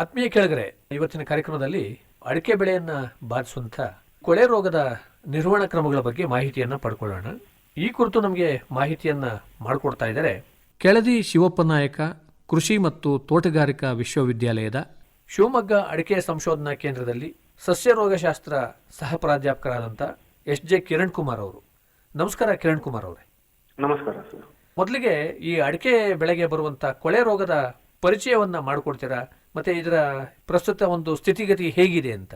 ಆತ್ಮೀಯ ಕೆಳಗರೆ ಇವತ್ತಿನ ಕಾರ್ಯಕ್ರಮದಲ್ಲಿ ಅಡಿಕೆ ಬೆಳೆಯನ್ನ ಬಾಧಿಸುವಂತ ಕೊಳೆ ರೋಗದ ನಿರ್ವಹಣಾ ಕ್ರಮಗಳ ಬಗ್ಗೆ ಮಾಹಿತಿಯನ್ನ ಪಡ್ಕೊಳ್ಳೋಣ. ಈ ಕುರಿತು ನಮಗೆ ಮಾಹಿತಿಯನ್ನ ಮಾಡಿಕೊಡ್ತಾ ಇದ್ದಾರೆ ಕೆಳದಿ ಶಿವಪ್ಪ ನಾಯಕ ಕೃಷಿ ಮತ್ತು ತೋಟಗಾರಿಕಾ ವಿಶ್ವವಿದ್ಯಾಲಯದ ಶಿವಮೊಗ್ಗ ಅಡಿಕೆ ಸಂಶೋಧನಾ ಕೇಂದ್ರದಲ್ಲಿ ಸಸ್ಯ ರೋಗಶಾಸ್ತ್ರ ಸಹ ಪ್ರಾಧ್ಯಾಪಕರಾದಂಥ ಎಸ್ ಜೆ ಕಿರಣ್ ಕುಮಾರ್ ಅವರು. ನಮಸ್ಕಾರ ಕಿರಣ್ ಕುಮಾರ್ ಅವರೇ. ನಮಸ್ಕಾರ ಸರ್. ಮೊದಲಿಗೆ ಈ ಅಡಿಕೆ ಬೆಳೆಗೆ ಬರುವಂತ ಕೊಳೆ ರೋಗದ ಪರಿಚಯವನ್ನ ಮಾಡಿಕೊಡ್ತೀರಾ? ಮತ್ತೆ ಇದರ ಪ್ರಸ್ತುತ ಒಂದು ಸ್ಥಿತಿಗತಿ ಹೇಗಿದೆ ಅಂತ?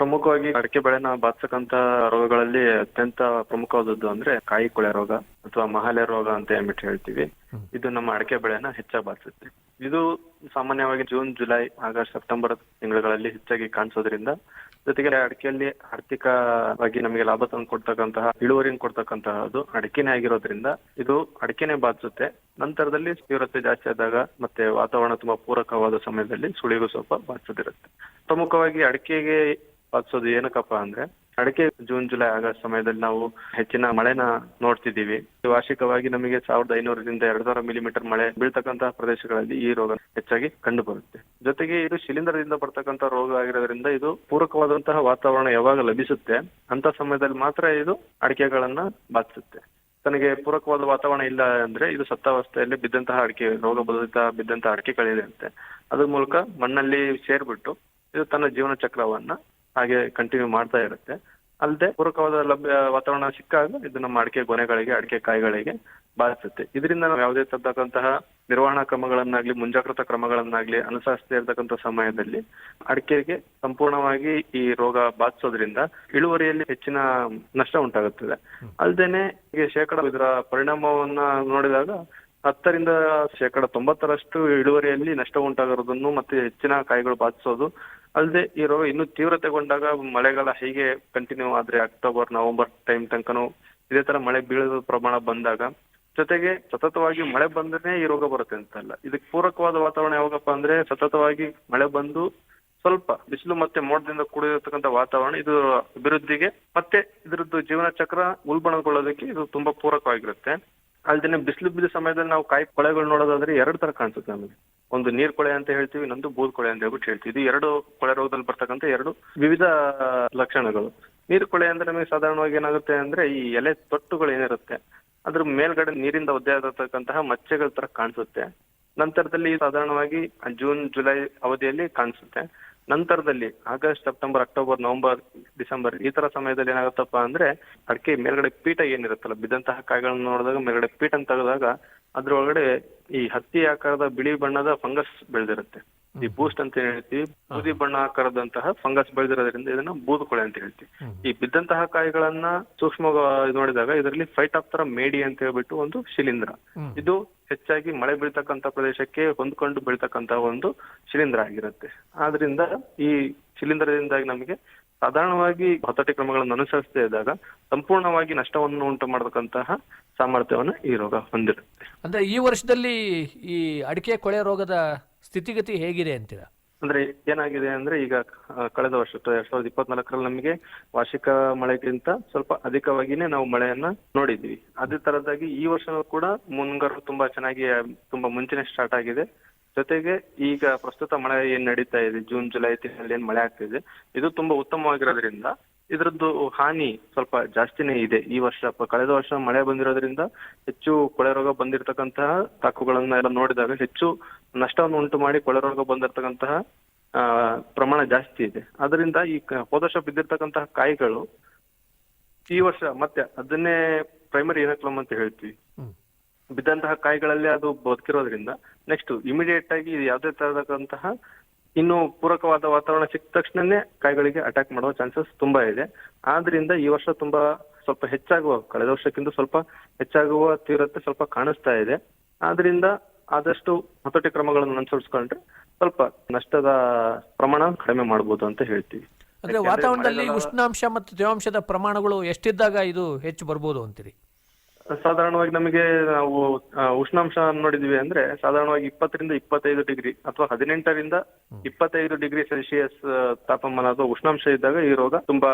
ಪ್ರಮುಖವಾಗಿ ಅಡಿಕೆ ಬೆಳೆನ ಬಾಧಿಸಕ್ಕಂತ ರೋಗಗಳಲ್ಲಿ ಅತ್ಯಂತ ಪ್ರಮುಖವಾದದ್ದು ಅಂದ್ರೆ ಕಾಯಿ ಕೊಳೆ ರೋಗ ಅಥವಾ ಮಹಾಲೆ ರೋಗ ಅಂತ ಹೇಳ್ಬಿಟ್ಟು ಹೇಳ್ತೀವಿ. ಇದು ನಮ್ಮ ಅಡಕೆ ಬೆಳೆನ ಹೆಚ್ಚಾಗಿ ಬಾಧಿಸುತ್ತೆ. ಇದು ಸಾಮಾನ್ಯವಾಗಿ ಜೂನ್ ಜುಲೈ ಆಗಸ್ಟ್ ಸೆಪ್ಟೆಂಬರ್ ತಿಂಗಳುಗಳಲ್ಲಿ ಹೆಚ್ಚಾಗಿ ಕಾಣಿಸೋದ್ರಿಂದ ಜೊತೆಗೆ ಅಡಿಕೆಯಲ್ಲಿ ಆರ್ಥಿಕವಾಗಿ ನಮಗೆ ಲಾಭ ತಂದು ಕೊಡ್ತಕ್ಕಂತಹ ಇಳುವರಿನ ಕೊಡ್ತಕ್ಕಂತಹದ್ದು ಅಡಿಕೆನೆ ಆಗಿರೋದ್ರಿಂದ ಇದು ಅಡಿಕೆನೆ ಬಾಧಿಸುತ್ತೆ. ನಂತರದಲ್ಲಿ ತೀವ್ರತೆ ಜಾಸ್ತಿ ಆದಾಗ ಮತ್ತೆ ವಾತಾವರಣ ತುಂಬಾ ಪೂರಕವಾದ ಸಮಯದಲ್ಲಿ ಸುಳಿಗೂ ಸ್ವಲ್ಪ ಬಾಧಿಸುತ್ತಿರುತ್ತೆ ಪ್ರಮುಖವಾಗಿ ಅಡಿಕೆಗೆ ಬಾಧಿಸೋದು ಏನಕ್ಕಪ್ಪ ಅಂದ್ರೆ ಅಡಿಕೆ ಜೂನ್, ಜುಲೈ ಆಗಸ್ಟ್ ಸಮಯದಲ್ಲಿ ನಾವು ಹೆಚ್ಚಿನ ಮಳೆನ ನೋಡ್ತಿದ್ದೀವಿ. ವಾರ್ಷಿಕವಾಗಿ ನಮಗೆ ಸಾವಿರದ ಐನೂರರಿಂದ ಎರಡ್ ಸಾವಿರ ಮಿಲಿಮೀಟರ್ ಮಳೆ ಬೀಳ್ತಕ್ಕಂತಹ ಪ್ರದೇಶಗಳಲ್ಲಿ ಈ ರೋಗ ಹೆಚ್ಚಾಗಿ ಕಂಡು ಬರುತ್ತೆ ಜೊತೆಗೆ ಇದು ಶಿಲೀಂಧ್ರದಿಂದ ಬರ್ತಕ್ಕಂಥ ರೋಗ ಆಗಿರೋದ್ರಿಂದ ಇದು ಪೂರಕವಾದಂತಹ ವಾತಾವರಣ ಯಾವಾಗ ಲಭಿಸುತ್ತೆ, ಅಂತ ಸಮಯದಲ್ಲಿ ಮಾತ್ರ ಇದು ಅಡಿಕೆಗಳನ್ನ ಬಾಧಿಸುತ್ತೆ. ತನಗೆ ಪೂರಕವಾದ ವಾತಾವರಣ ಇಲ್ಲ ಅಂದ್ರೆ ಇದು ಸತ್ತಾವಸ್ಥೆಯಲ್ಲಿ ಬಿದ್ದಂತಹ ಅಡಿಕೆ, ರೋಗ ಬದಿತ ಬಿದ್ದಂತಹ ಅಂತೆ. ಅದ್ರ ಮೂಲಕ ಮಣ್ಣಲ್ಲಿ ಸೇರ್ಬಿಟ್ಟು ಇದು ತನ್ನ ಜೀವನ ಚಕ್ರವನ್ನ ಹಾಗೆ ಕಂಟಿನ್ಯೂ ಮಾಡ್ತಾ ಇರುತ್ತೆ. ಅಲ್ಲದೆ ಪೂರಕವಾದ ಲಭ್ಯ, ವಾತಾವರಣ ಸಿಕ್ಕಾಗ ಇದು ನಮ್ಮ ಅಡಿಕೆ ಗೊನೆಗಳಿಗೆ, ಅಡಿಕೆ ಕಾಯಿಗಳಿಗೆ ಬಾಧಿಸುತ್ತೆ ಇದರಿಂದ ನಾವು ಯಾವುದೇ ತರತಕ್ಕಂತಹ ನಿರ್ವಹಣಾ ಕ್ರಮಗಳನ್ನಾಗ್ಲಿ, ಮುಂಜಾಗ್ರತಾ ಕ್ರಮಗಳನ್ನಾಗ್ಲಿ ಅನುಸರಿಸದೇ ಇರತಕ್ಕಂತ ಸಮಯದಲ್ಲಿ ಅಡಿಕೆಗೆ ಸಂಪೂರ್ಣವಾಗಿ ಈ ರೋಗ ಬಾಧಿಸೋದ್ರಿಂದ ಇಳುವರಿಯಲ್ಲಿ ಹೆಚ್ಚಿನ ನಷ್ಟ ಉಂಟಾಗುತ್ತದೆ. ಅಲ್ಲದೇನೆ ಶೇಕಡ ಇದರ ಪರಿಣಾಮವನ್ನ ನೋಡಿದಾಗ ಹತ್ತರಿಂದ ಶೇಕಡ ತೊಂಬತ್ತರಷ್ಟು ಇಳುವರಿಯಲ್ಲಿ ನಷ್ಟ ಉಂಟಾಗಿರೋದನ್ನು ಮತ್ತೆ ಹೆಚ್ಚಿನ ಕಾಯಿಗಳು ಬಾಧಿಸೋದು ಅಲ್ಲದೆ ಈ ರೋಗ ಇನ್ನೂ ತೀವ್ರತೆಗೊಂಡಾಗ ಮಳೆಗಾಲ ಹೀಗೆ ಕಂಟಿನ್ಯೂ ಆದ್ರೆ ಅಕ್ಟೋಬರ್ ನವೆಂಬರ್ ಟೈಮ್ ತನಕನೂ ಇದೇ ತರ ಮಳೆ ಬೀಳೋ ಪ್ರಮಾಣ ಬಂದಾಗ ಜೊತೆಗೆ ಸತತವಾಗಿ ಮಳೆ ಬಂದ್ರೆ ಈ ರೋಗ ಬರುತ್ತೆ ಅಂತ ಅಲ್ಲ ಇದಕ್ಕೆ ಪೂರಕವಾದ ವಾತಾವರಣ ಯಾವಾಗಪ್ಪ ಅಂದ್ರೆ ಸತತವಾಗಿ ಮಳೆ ಬಂದು ಸ್ವಲ್ಪ ಬಿಸಿಲು ಮತ್ತೆ ಮೋಡದಿಂದ ಕೂಡಿರತಕ್ಕಂಥ ವಾತಾವರಣ ಇದು ಅಭಿವೃದ್ಧಿಗೆ ಮತ್ತೆ ಇದರದ್ದು ಜೀವನ ಚಕ್ರ ಉಲ್ಬಣಗೊಳ್ಳೋದಕ್ಕೆ ಇದು ತುಂಬಾ ಪೂರಕವಾಗಿರುತ್ತೆ. ಅಲ್ದೇನೆ ಬಿಸಿಲು ಬಿದ್ದ ಸಮಯದಲ್ಲಿ ನಾವು ಕಾಯಿ ಕೊಳೆಗಳು ನೋಡೋದಾದ್ರೆ ಎರಡು ತರ ಕಾಣಿಸುತ್ತೆ ನಮಗೆ. ಒಂದು ನೀರ್ ಕೊಳೆ ಅಂತ ಹೇಳ್ತೀವಿ, ಇನ್ನೊಂದು ಬೂದ್ ಕೊಳೆ ಅಂತ ಹೇಳ್ಬಿಟ್ಟು ಹೇಳ್ತೀವಿ. ಇದು ಎರಡು ಕೊಳೆ ರೋಗದಲ್ಲಿ ಬರ್ತಕ್ಕಂಥ ಎರಡು ವಿವಿಧ ಲಕ್ಷಣಗಳು. ನೀರ್ ಕೊಳೆ ಅಂದ್ರೆ ನಮಗೆ ಸಾಧಾರಣವಾಗಿ ಏನಾಗುತ್ತೆ ಅಂದ್ರೆ ಈ ಎಲೆ ತೊಟ್ಟುಗಳು ಏನಿರುತ್ತೆ, ಅದ್ರ ಮೇಲ್ಗಡೆ ನೀರಿಂದ ಒದ್ದೆ ಆಗಿರತಕ್ಕಂತಹ ಮಚ್ಚೆಗಳ ತರ ಕಾಣಿಸುತ್ತೆ. ನಂತರದಲ್ಲಿ ಸಾಧಾರಣವಾಗಿ ಜೂನ್, ಜುಲೈ ಅವಧಿಯಲ್ಲಿ ಕಾಣಿಸುತ್ತೆ. ನಂತರದಲ್ಲಿ August, September, October, November, December ಈ ತರ ಸಮಯದಲ್ಲಿ ಏನಾಗುತ್ತಪ್ಪ ಅಂದ್ರೆ ಅಡಿಕೆ ಮೇಲ್ಗಡೆ ಪೀಠ ಏನಿರುತ್ತಲ್ಲ, ಬಿದ್ದಂತಹ ಕಾಯಿಗಳನ್ನ ನೋಡಿದಾಗ ಮೇಲ್ಗಡೆ ಪೀಠ ತೆಗೆದಾಗ ಅದ್ರೊಳಗಡೆ ಈ ಹತ್ತಿ ಆಕಾರದ ಬಿಳಿ ಬಣ್ಣದ ಫಂಗಸ್ ಬೆಳೆದಿರುತ್ತೆ. ಈ ಬೂಸ್ಟ್ ಅಂತ ಹೇಳ್ತೀವಿ ಬೂದಿ ಬಣ್ಣ ಆಕಾರದಂತಹ ಫಂಗಸ್ ಬೆಳೆದಿರೋದ್ರಿಂದ ಇದನ್ನ ಬೂದುಕೊಳೆ ಅಂತ ಹೇಳ್ತೀವಿ. ಈ ಬಿದ್ದಂತಹ ಕಾಯಿಗಳನ್ನ ಸೂಕ್ಷ್ಮ ನೋಡಿದಾಗ ಇದರಲ್ಲಿ ಫೈಟಾಪ್ತರ ಮೇಡಿ ಅಂತ ಹೇಳ್ಬಿಟ್ಟು ಒಂದು ಶಿಲೀಂಧ್ರ. ಇದು ಹೆಚ್ಚಾಗಿ ಮಳೆ ಬೀಳ್ತಕ್ಕಂತ ಪ್ರದೇಶಕ್ಕೆ ಹೊಂದ್ಕೊಂಡು ಬೀಳ್ತಕ್ಕಂತ ಒಂದು ಶಿಲೀಂಧ್ರ ಆಗಿರುತ್ತೆ. ಆದ್ರಿಂದ ಈ ಶಿಲೀಂಧ್ರದಿಂದಾಗಿ ನಮಗೆ ಸಾಧಾರಣವಾಗಿ ಹತೋಟಿ ಕ್ರಮಗಳನ್ನು ಅನುಸರಿಸದೇ ಇದ್ದಾಗ ಸಂಪೂರ್ಣವಾಗಿ ನಷ್ಟವನ್ನು ಉಂಟು ಮಾಡತಕ್ಕಂತಹ ಸಾಮರ್ಥ್ಯವನ್ನು ಈ ರೋಗ ಹೊಂದಿರುತ್ತೆ. ಅಂದ್ರೆ ಈ ವರ್ಷದಲ್ಲಿ ಈ ಅಡಿಕೆ ಕೊಳೆ ರೋಗದ ಸ್ಥಿತಿಗತಿ ಹೇಗಿದೆ ಅಂತೀರಾ? ಅಂದ್ರೆ ಏನಾಗಿದೆ ಅಂದ್ರೆ ಈಗ ಕಳೆದ ವರ್ಷ ಎರಡ್ ಸಾವಿರದ ಇಪ್ಪತ್ನಾಲ್ಕರಲ್ಲಿ ನಮಗೆ ವಾರ್ಷಿಕ ಮಳೆಗಿಂತ ಸ್ವಲ್ಪ ಅಧಿಕವಾಗಿನೇ ನಾವು ಮಳೆಯನ್ನ ನೋಡಿದ್ವಿ ಅದೇ ತರದಾಗಿ ಈ ವರ್ಷ ಕೂಡ ಮುಂಗಾರು ತುಂಬಾ ಚೆನ್ನಾಗಿ ತುಂಬಾ ಮುಂಚೆನೆ ಸ್ಟಾರ್ಟ್ ಆಗಿದೆ. ಜೊತೆಗೆ ಈಗ ಪ್ರಸ್ತುತ ಮಳೆ ಏನ್ ನಡೀತಾ ಇದೆ, ಜೂನ್, ಜುಲೈ ತಿಂಗಳಲ್ಲಿ ಏನ್ ಮಳೆ ಆಗ್ತಿದೆ, ಇದು ತುಂಬಾ ಉತ್ತಮವಾಗಿರೋದ್ರಿಂದ ಇದರದ್ದು ಹಾನಿ ಸ್ವಲ್ಪ ಜಾಸ್ತಿನೇ ಇದೆ ಈ ವರ್ಷ. ಕಳೆದ ವರ್ಷ ಮಳೆ ಬಂದಿರೋದ್ರಿಂದ ಹೆಚ್ಚು ಕೊಳೆ ರೋಗ ಬಂದಿರತಕ್ಕಂತಹ ತಾಕುಗಳನ್ನ ಎಲ್ಲ ನೋಡಿದಾಗ ಹೆಚ್ಚು ನಷ್ಟವನ್ನು ಉಂಟು ಮಾಡಿ ಕೊಳೆ ರೋಗ ಬಂದಿರತಕ್ಕಂತಹ ಆ, ಪ್ರಮಾಣ ಜಾಸ್ತಿ ಇದೆ. ಅದರಿಂದ ಈ ಹೋದ ವರ್ಷ ಬಿದ್ದಿರ್ತಕ್ಕಂತಹ ಕಾಯಿಗಳು ಈ ವರ್ಷ ಮತ್ತೆ ಅದನ್ನೇ ಪ್ರೈಮರಿ ಏನಕ್ಲಮ್ ಅಂತ ಹೇಳ್ತೀವಿ. ಬಿದ್ದಂತಹ ಕಾಯಿಗಳಲ್ಲಿ ಅದು ಬದುಕಿರೋದ್ರಿಂದ ನೆಕ್ಸ್ಟ್ ಇಮಿಡಿಯೇಟ್ ಆಗಿ ಯಾವುದೇ ತರದಂತಹ ಇನ್ನು ಪೂರಕವಾದ ವಾತಾವರಣ ಸಿಕ್ಕ ತಕ್ಷಣನೇ ಕಾಯಿಗಳಿಗೆ ಅಟ್ಯಾಕ್ ಮಾಡುವ ಚಾನ್ಸಸ್ ತುಂಬಾ ಇದೆ. ಆದ್ರಿಂದ ಈ ವರ್ಷ ತುಂಬಾ ಸ್ವಲ್ಪ ಹೆಚ್ಚಾಗುವ ಕಳೆದ ವರ್ಷಕ್ಕಿಂತ ಸ್ವಲ್ಪ ಹೆಚ್ಚಾಗುವ ತೀವ್ರತೆ ಸ್ವಲ್ಪ ಕಾಣಿಸ್ತಾ ಇದೆ. ಆದ್ರಿಂದ ಆದಷ್ಟು ಹತೋಟಿ ಕ್ರಮಗಳನ್ನು ಅನುಸರಿಸ್ಕೊಂಡ್ರೆ ಸ್ವಲ್ಪ ನಷ್ಟದ ಪ್ರಮಾಣ ಕಡಿಮೆ ಮಾಡಬಹುದು ಅಂತ ಹೇಳ್ತೀವಿ. ಅಂದ್ರೆ ವಾತಾವರಣದಲ್ಲಿ ಉಷ್ಣಾಂಶ ಮತ್ತು ತೇವಾಂಶದ ಪ್ರಮಾಣಗಳು ಎಷ್ಟಿದ್ದಾಗ ಇದು ಹೆಚ್ಚು ಬರ್ಬೋದು ಅಂತೀರಿ? ಸಾಧಾರಣವಾಗಿ ನಮಗೆ ನಾವು ಉಷ್ಣಾಂಶ ನೋಡಿದ್ವಿ ಅಂದ್ರೆ ಸಾಧಾರಣವಾಗಿ ಇಪ್ಪತ್ತರಿಂದ ಇಪ್ಪತ್ತೈದು ಡಿಗ್ರಿ ಅಥವಾ ಹದಿನೆಂಟರಿಂದ ಇಪ್ಪತ್ತೈದು ಡಿಗ್ರಿ ಸೆಲ್ಸಿಯಸ್ ತಾಪಮಾನ ಅಥವಾ ಉಷ್ಣಾಂಶ ಇದ್ದಾಗ ಈ ರೋಗ ತುಂಬಾ